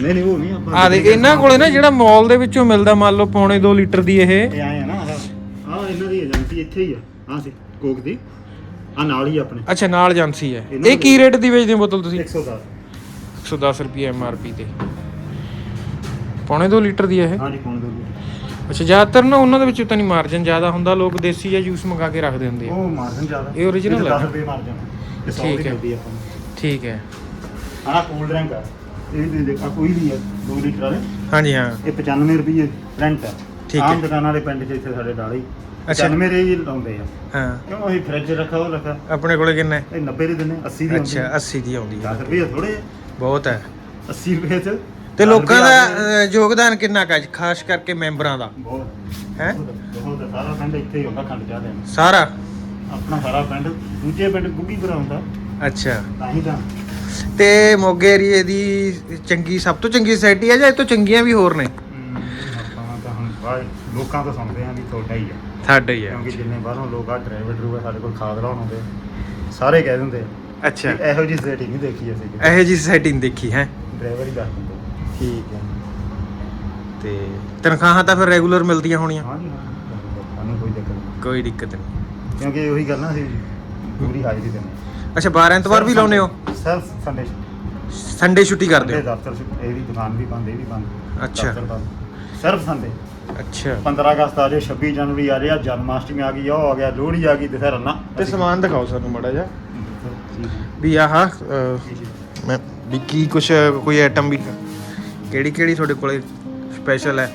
ਨਹੀਂ ਨਹੀਂ ਉਹ ਨਹੀਂ ਆਪਾਂ ਆ ਦੇ ਇਹਨਾਂ ਕੋਲੇ ਨਾ ਜਿਹੜਾ ਮਾਲ ਦੇ ਵਿੱਚੋਂ ਮਿਲਦਾ ਮੰਨ ਲਓ ਪੌਣੇ 2 ਲੀਟਰ ਦੀ ਇਹ। ਇਹ ਆਏ ਆ ਨਾ ਆ ਇਹਨਾਂ ਦੀ ਏਜੰਸੀ ਇੱਥੇ ਹੀ ਆ। ਆ ਸੀ ਕੋਕ ਦੀ। ਆ ਨਾਲ ਹੀ ਆਪਣੇ। ਅੱਛਾ ਨਾਲ ਏਜੰਸੀ ਹੈ ਇਹ ਕੀ ਰੇਟ ਦੀ ਵੇਚਦੇ ਹੋ ਬੋਤਲ ਤੁਸੀਂ? 110 110 ਰੁਪਏ ਐਮਆਰਪੀ ਤੇ। ਪੌਣੇ 2 ਲੀਟਰ ਦੀ ਹੈ ਇਹ। ਹਾਂਜੀ ਦੋ ਅੱਛਾ ਜ਼ਿਆਦਾਤਰ ਨਾ ਉਹਨਾਂ ਦੇ ਵਿੱਚ ਤਾਂ ਨਹੀਂ ਮਾਰਜਨ ਜ਼ਿਆਦਾ ਹੁੰਦਾ ਲੋਕ ਦੇਸੀ ਜਾਂ ਜੂਸ ਮੰਗਾ ਕੇ ਰੱਖ ਦਿੰਦੇ ਆ। ਉਹ ਮਾਰਜਨ ਜ਼ਿਆਦਾ। ਇਹ original ਹੈ। 10 ਰੁਪਏ ਮਾਰਜਨ ਇਹ 100 ਠੀਕ ਦੀ ਹੈ। ਮਿਲਦੀ ਆ ਆਪਾਂ ਨੂੰ ਠੀਕ ਹੈ। ਆਹ ਕੋਲਡ ਡਰਿੰਕ ਆ। ਇਹ ਵੀ ਦੇਖਾ ਕੋਈ ਵੀ ਆ 2 ਲੀਟਰ ਵਾਲੇ। ਹਾਂਜੀ ਹਾਂ। ਇਹ 95 ਰੁਪਏ ਰੈਂਟ ਆ। ਠੀਕ ਹੈ। ਆਮ ਦੁਕਾਨਾਂ ਵਾਲੇ ਪਿੰਡ 'ਚ ਇੱਥੇ ਸਾਡੇ ਡਾਲੀ ਅੱਛਾ। 95 ਰੇ ਹੀ ਲਾਉਂਦੇ ਆ। ਹਾਂ। ਕਿਉਂ ਅਸੀਂ ਫ੍ਰਿਜ ਰੱਖਾ ਉਹ ਰੱਖਾ। ਆਪਣੇ ਕੋਲੇ ਕਿੰਨਾ ਹੈ? ਇਹ 90 ਦੇ ਦਿੰਦੇ 80 ਦੀ ਅੱਛਾ 80 ਦੀ ਆਉਂਦੀ ਹੈ 10 ਰੁਪਏ ਥੋੜੇ ਬਹੁਤ ਹੈ। 80 ਰੁਪਏ 'ਚ ਤੇ ਲੋਕਾਂ ਦਾ। ਅਹ, ਯੋਗਦਾਨ ਕਿੰਨਾ ਕੁ ਹੈ ਖਾਸ ਕਰਕੇ ਮੈਂਬਰਾਂ ਦਾ? ਬਹੁਤ ਹੈ? ਬਹੁਤ ਸਾਰਾ ਪਿੰਡ ਇੱਥੇ ਹੀ ਹੁੰਦਾ ਖੰਡ ਚਾਹ ਦੇਣ ਸਾਰਾ? ਆਪਣਾ ਸਾਰਾ ਪਿੰਡ ਦੂਜੇ ਪਿੰਡ ਗੁੱਗੀ ਭਰਾ ਹੁੰਦਾ। ਅੱਛਾ। ਤਾਂ ਹੀ ਤਾਂ। ਤੇ ਮੋਗੇ ਏਰੀਏ ਦੀ ਚੰਗੀ ਸਭ ਤੋਂ ਚੰਗੀ ਸੋਸਾਇਟੀ ਹੈ ਜਾਂ ਇਹ ਤੋਂ ਚੰਗੀਆਂ ਵੀ ਹੋਰ ਨੇ? ਹਮ, ਆਪਾਂ ਤਾਂ ਹੁਣ ਬਾਹਰ ਲੋਕਾਂ ਤੋਂ ਸੁਣਦੇ ਆਂ ਵੀ ਤੁਹਾਡਾ ਹੀ ਆ। ਸਾਡਾ ਹੀ ਕਿਉਂਕਿ ਜਿੰਨੇ ਬਾਹਰੋਂ ਲੋਕ ਆ ਡਰਾਈਵਰ ਡਰੂਵਰ ਸਾਡੇ ਕੋਲ ਖਾਦ ਲਾਉਣ ਆਉਂਦੇ ਆ, ਸਾਰੇ ਕਹਿ ਦਿੰਦੇ ਆ ਅੱਛਾ। ਵੀ ਇਹੋ ਜਿਹੀ ਸੋਸਾਇਟੀ ਨਹੀਂ ਦੇਖੀ ਅਸੀਂ। ਇਹੋ ਜੀ ਸੋਸਾਇਟੀ ਨਹੀਂ ਦੇਖੀ ਹੈ? ਡਰਾਈਵਰ ਹੀ ਦੱਸ ਦਿੰਦੇ ਠੀਕ ਹੈ। ਤੇ ਤਨਖਾਹਾਂ ਤਾਂ ਫਿਰ ਰੈਗੂਲਰ ਮਿਲਦੀਆਂ ਹੋਣੀਆਂ। ਹਾਂ ਜੀ ਹਾਂ ਸਾਨੂੰ ਕੋਈ ਦਿੱਕਤ ਨਹੀਂ। ਕੋਈ ਦਿੱਕਤ ਨਹੀਂ। ਕਿਉਂਕਿ ਉਹੀ ਗੱਲ ਨਾ ਅਸੀਂ ਪੂਰੀ ਹਾਜ਼ਰੀ ਦਿੰਦੇ ਅੱਛਾ 12 ਐਤਵਾਰ ਵੀ ਲਾਉਨੇ ਹੋ? ਸਰ ਸੰਡੇ ਸੰਡੇ ਛੁੱਟੀ। ਕਰਦੇ ਸੰਡੇ ਹੋ ਦਫ਼ਤਰ ਇਹ ਵੀ ਦੁਕਾਨ ਵੀ ਬੰਦ ਇਹ ਵੀ ਬੰਦ। ਅੱਛਾ। ਦਫ਼ਤਰ ਬੰਦ। ਸਿਰਫ ਸੰਡੇ ਅੱਛਾ। 15 ਅਗਸਤ ਆ ਜੇ 26 ਜਨਵਰੀ ਆ ਰਿਹਾ ਜਨਮਾਸ਼ਟਮੀ ਆ ਗਈ ਉਹ ਆ ਗਿਆ ਲੋਹੜੀ ਆ ਗਈ ਦੁਸਹਿਰਾ ਨਾ ਤੇ ਸਮਾਨ ਦਿਖਾਓ ਸਾਨੂੰ ਮਾੜਾ ਜਿਹਾ। ਜੀ, ਵੀ ਆਹ ਅਹ। ਮੈਂ ਵੀ ਕੀ ਕੁਛ ਕੋਈ ਆਈਟਮ ਵੀ ਕਿਹੜੀ ਕਿਹੜੀ ਤੁਹਾਡੇ ਕੋਲੇ ਸਪੈਸ਼ਲ ਹੈ?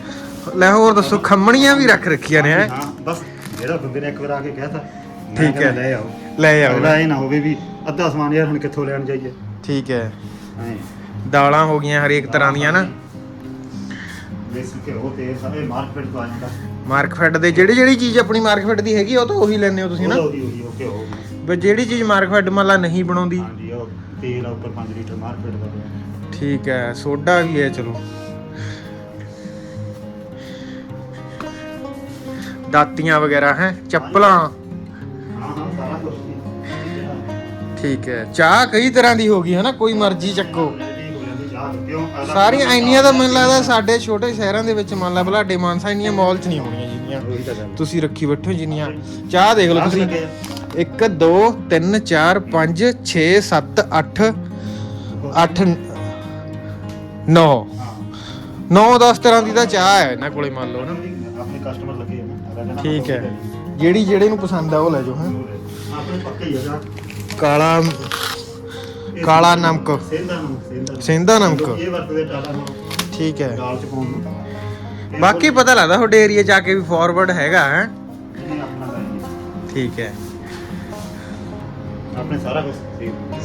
ਲੈ ਹੋਰ ਦੱਸੋ ਖੰਮਣੀਆਂ ਵੀ ਰੱਖ ਰੱਖੀਆਂ ਨੇ ਹੈਂ? ਹਾਂ ਬਸ ਜਿਹੜਾ ਬੰਦੇ ਨੇ ਇੱਕ ਵਾਰ ਆ ਕੇ ਕਹਿਤਾ ਮੈਂ ਠੀਕ ਹੈ। ਲੈ ਆਓ। ਲੈ ਆਓ। ਅਗਲਾ ਇਹ ਨਾ ਹੋਵੇ ਵੀ ਅੱਧਾ ਸਮਾਨ ਯਾਰ ਹੁਣ ਕਿੱਥੋਂ ਲੈਣ ਜਾਈਏ। ਠੀਕ ਹੈ। ਦਾਲਾਂ ਹੋ ਗਈਆਂ ਹਰੇਕ ਤਰ੍ਹਾਂ ਦੀਆਂ ਨਾ। ਬੇਸਿਕ ਘਿਓ ਤੇਲ ਸਾਰੇ ਮਾਰਕੀਟ ਤੋਂ ਆ ਜਾਂਦਾ ਮਾਰਕਫੈਟ ਦੇ ਜਿਹੜੀ ਜਿਹੜੀ ਚੀਜ਼ ਆਪਣੀ ਮਾਰਕਫੈਟ ਦੀ ਹੈਗੀ ਆ, ਉਹ ਤਾਂ ਉਹੀ ਲੈਣੇ ਹੋ ਤੁਸੀਂ ਨਾ। ਉਹਦੀ ਉਹ ਘਿਓ। ਵੀ। ਜਿਹੜੀ ਚੀਜ਼ ਮਾਰਕਫੈਟ ਮੰਨ ਲਾ ਨਹੀਂ ਬਣਾਉਂਦੀ। ਹਾਂਜੀ ਉਹ ਤੇਲ ਆ ਉੱਪਰ 5 ਲੀਟਰ ਮਾਰਕੀਟ ਦਾ ਪਿਆ। ਠੀਕ ਹੈ ਸੋਡਾ ਵੀ ਹੈ ਚਲੋ। ਦਾਤੀਆਂ ਵਗੈਰਾ ਹੈ? ਚੱਪਲਾਂ। ਠੀਕ ਹੈ। ਚਾਹ ਕਈ ਤਰ੍ਹਾਂ ਦੀ ਹੋ ਗਈ ਹੈ ਨਾ ਕੋਈ ਮਰਜ਼ੀ ਚੱਕੋ। ਸਾਰੀਆਂ ਇੰਨੀਆਂ ਤਾਂ ਮੈਨੂੰ ਲੱਗਦਾ ਸਾਡੇ ਛੋਟੇ ਸ਼ਹਿਰਾਂ ਦੇ ਵਿੱਚ ਮੰਨ ਲਾ ਬਲਾਡੇ ਮਾਨਸਾ ਇੰਨੀਆਂ ਮਾਲ 'ਚ ਨਹੀਂ ਹੋਣੀਆਂ ਜਿੰਨੀਆਂ। ਤੁਸੀਂ ਰੱਖੀ ਬੈਠੋ ਜਿੰਨੀਆਂ। ਚਾਹ ਦੇਖ ਲਓ ਤੁਸੀਂ। ਲੱਗੇ ਆ। 1 2 3 4 5 6 7 8 8 9 ਹਾਂ 9 10 ਤਰ੍ਹਾਂ ਦੀ ਤਾਂ ਚਾਹ ਹੈ ਇਹਨਾਂ ਕੋਲੇ ਮੰਨ ਲਓ ਨਾ। ਆਪਣੇ ਕਸਟਮਰ ਲੱਗੇ ਆ ਨਾ ਠੀਕ ਹੈ। ਜਿਹੜੀ ਜਿਹੜੇ ਨੂੰ ਪਸੰਦ ਆ ਉਹ ਲੈ ਜਾਓ ਹਾਂ। ਆਪਣੇ ਪੱਕੇ ਹੀ ਆ ਜਾ ਕਾਲਾ ਕਾਲਾ ਨਮਕ। ਸੇਂਦਾ ਨਮਕ ਸੇਂਦਾ ਸੇਂਦਾ ਨਮਕ। ਇਹ ਵਰਤਦੇ ਟਾਟਾ ਨੂੰ ਠੀਕ ਹੈ। ਦਾਲ ਚ ਪਾਉਣ ਨੂੰ। ਇਹ ਬਾਕੀ ਪਤਾ ਲੱਗਦਾ ਤੁਹਾਡੇ ਏਰੀਆ ਚ ਆ ਕੇ ਵੀ ਫਾਰਵਰਡ ਹੈਗਾ ਹੈ। ਆਪਣਾ ਦਾ। ਠੀਕ ਹੈ। ਆਪਣੇ ਸਾਰਾ ਕੁਝ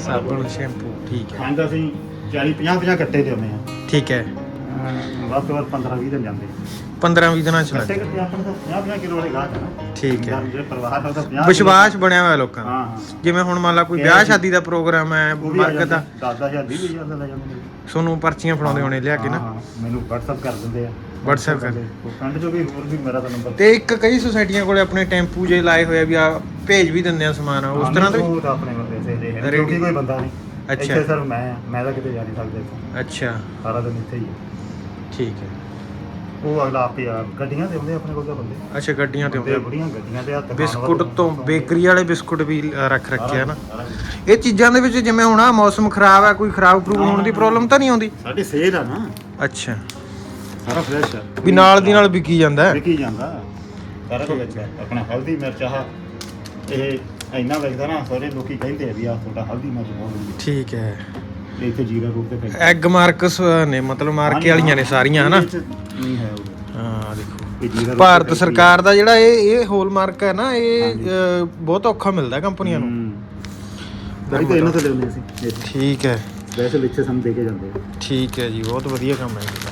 ਸਾਬਣ ਸ਼ੈਂਪੂ ਠੀਕ ਹੈ। ਖੰਡ ਅਸੀਂ 40 50 50 ਕੱਟੇ ਲਿਆਉਂਦੇ ਆ। ਠੀਕ ਹੈ। ਅਹ ਵੱਧ ਤੋਂ ਵੱਧ 15 20 ਦਿਨ ਜਾਂਦੇ। 15 20 ਦਿਨਾਂ ਚ ਲੱਗ ਕੱਟੇ ਕੱਟੇ ਆਪਣੇ ਤਾਂ 50 50 ਕਿਲੋ ਵਾਲੇ ਗਾਹਕ ਆ ਨਾ। ਠੀਕ ਹੈ। ਜੇ ਪਰਿਵਾਰ ਦਾ ਤਾਂ 50 ਵਿਸ਼ਵਾਸ ਬਣਿਆ ਹੋਇਆ ਲੋਕਾਂ ਦਾ। ਹਾਂ ਜਿਵੇਂ ਹੁਣ ਮੰਨ ਲਾ ਕੋਈ ਵਿਆਹ। ਸ਼ਾਦੀ ਦਾ ਪ੍ਰੋਗਰਾਮ ਹੈ ਉਹ ਵੀ ਦਾ। 10000 20000 ਦਾ ਲੈ ਜਾਂਦੇ ਨੇ। ਤੁਹਾਨੂੰ ਪਰਚੀਆਂ ਫੜਾਉਂਦੇ ਹੋਣੇ ਲਿਆ ਕੇ ਨਾ। ਹਾਂ, ਮੈਨੂੰ WhatsApp ਕਰ ਦਿੰਦੇ ਆ। WhatsApp ਕਰ। ਉਹ ਪਿੰਡ ਚੋਂ ਵੀ ਹੋਰ ਵੀ ਮੇਰਾ ਤਾਂ ਨੰਬਰ ਤੇ ਇੱਕ ਕਈ ਸੁਸਾਇਟੀਆਂ ਕੋਲੇ ਆਪਣੇ ਟੈਂਪੂ ਜੇ ਲਾਏ ਹੋਏ ਆ ਵੀ ਆ ਭੇਜ ਵੀ ਦਿੰਦੇ ਆ ਸਮਾਨ ਉਸ ਤਰ੍ਹਾਂ ਦਾ ਵੀ? ਆਪਣੇ ਦੇ ਹੈ Ready- ਕਿਉਂਕਿ ਕੋਈ ਬੰਦਾ ਨਹੀਂ। ਅੱਛਾ। ਇੱਥੇ ਸਰ ਮੈਂ ਆ, ਮੈਂ ਤਾਂ ਕਿਤੇ ਜਾ ਨਹੀਂ ਸਕਦਾ ਇੱਥੋਂ। ਅੱਛਾ। ਸਾਰਾ ਦਿਨ ਇੱਥੇ ਹੀ ਆ। ਠੀਕ ਹੈ। ਉਹ ਅਗਲਾ ਆਪੇ ਆ ਗੱਡੀਆਂ ਤੇ ਆਉਂਦੇ ਆਪਣੇ ਕੋਲ ਤਾਂ ਬੰਦੇ। ਅੱਛਾ ਗੱਡੀਆਂ ਤੇ ਆਉਂਦੇ ਬੁੜੀਆਂ ਗੱਡੀਆਂ ਤੇ ਹੱਥ ਬਿਸਕੁਟ ਤੋਂ ਬੇਕਰੀ ਵਾਲੇ ਬਿਸਕੁਟ ਵੀ ਅ, ਰੱਖ ਰੱਖੇ ਆ ਨਾ। ਇਹ ਚੀਜ਼ਾਂ ਦੇ ਵਿੱਚ ਜਿਵੇਂ ਹੁਣ ਆ ਮੌਸਮ ਖਰਾਬ ਹੈ ਕੋਈ ਖਰਾਬ ਖਰੂਬ ਹੋਣ ਦੀ ਪ੍ਰੋਬਲਮ ਤਾਂ ਨਹੀਂ ਆਉਂਦੀ? ਸਾਡੀ ਸੇਲ ਆ ਨਾ। ਅੱਛਾ। ਸਾਰਾ ਫਰੈਸ਼ ਆ। ਵੀ ਨਾਲ ਦੀ ਨਾਲ ਵਿਕੀ ਜਾਂਦਾ। ਹੈ ਵਿਕੀ ਜਾਂਦਾ। ਸਾਰਾ ਕੁਝ ਵਿੱਚ ਆ। ਆਪਣਾ ਹਲਦੀ ਮਿਰਚ ਆਹ ਇਹ ਇੰਨਾ ਵਿਕਦਾ ਨਾ ਸਾਰੇ ਲੋਕੀ ਕਹਿੰਦੇ ਆ ਵੀ ਆ ਤੁਹਾਡਾ ਹਲਦੀ ਮਿਰਚ ਬਹੁਤ ਵਧੀਆ ਠੀਕ ਹੈ। ਤੇ ਇੱਥੇ ਜੀਰਾ ਰੂਪ ਤੇ ਪੈਂਦਾ। ਐਗ ਮਾਰਕਸ ਨੇ ਮਤਲਬ ਮਾਰਕੇ ਵਾਲੀਆਂ ਨੇ ਸਾਰੀਆਂ ਹਨਾ? ਨਹੀਂ ਹੈ ਉਹ। ਹਾਂ ਦੇਖੋ। ਭਾਰਤ ਸਰਕਾਰ ਦਾ ਜਿਹੜਾ ਇਹ ਇਹ ਹੋਲ ਮਾਰਕ ਹੈ ਨਾ ਇਹ ਬਹੁਤ ਔਖਾ ਮਿਲਦਾ ਕੰਪਨੀਆਂ ਨੂੰ। ਤਾਂ ਇਹਨਾਂ ਤੋਂ ਸੀ ਠੀਕ ਹੈ। ਵੈਸੇ ਵਿੱਚ ਸਾਨੂੰ ਦੇ ਕੇ ਜਾਂਦੇ ਆ। ਠੀਕ ਹੈ ਜੀ ਬਹੁਤ ਵਧੀਆ ਕੰਮ ਹੈ ਇਹਦਾ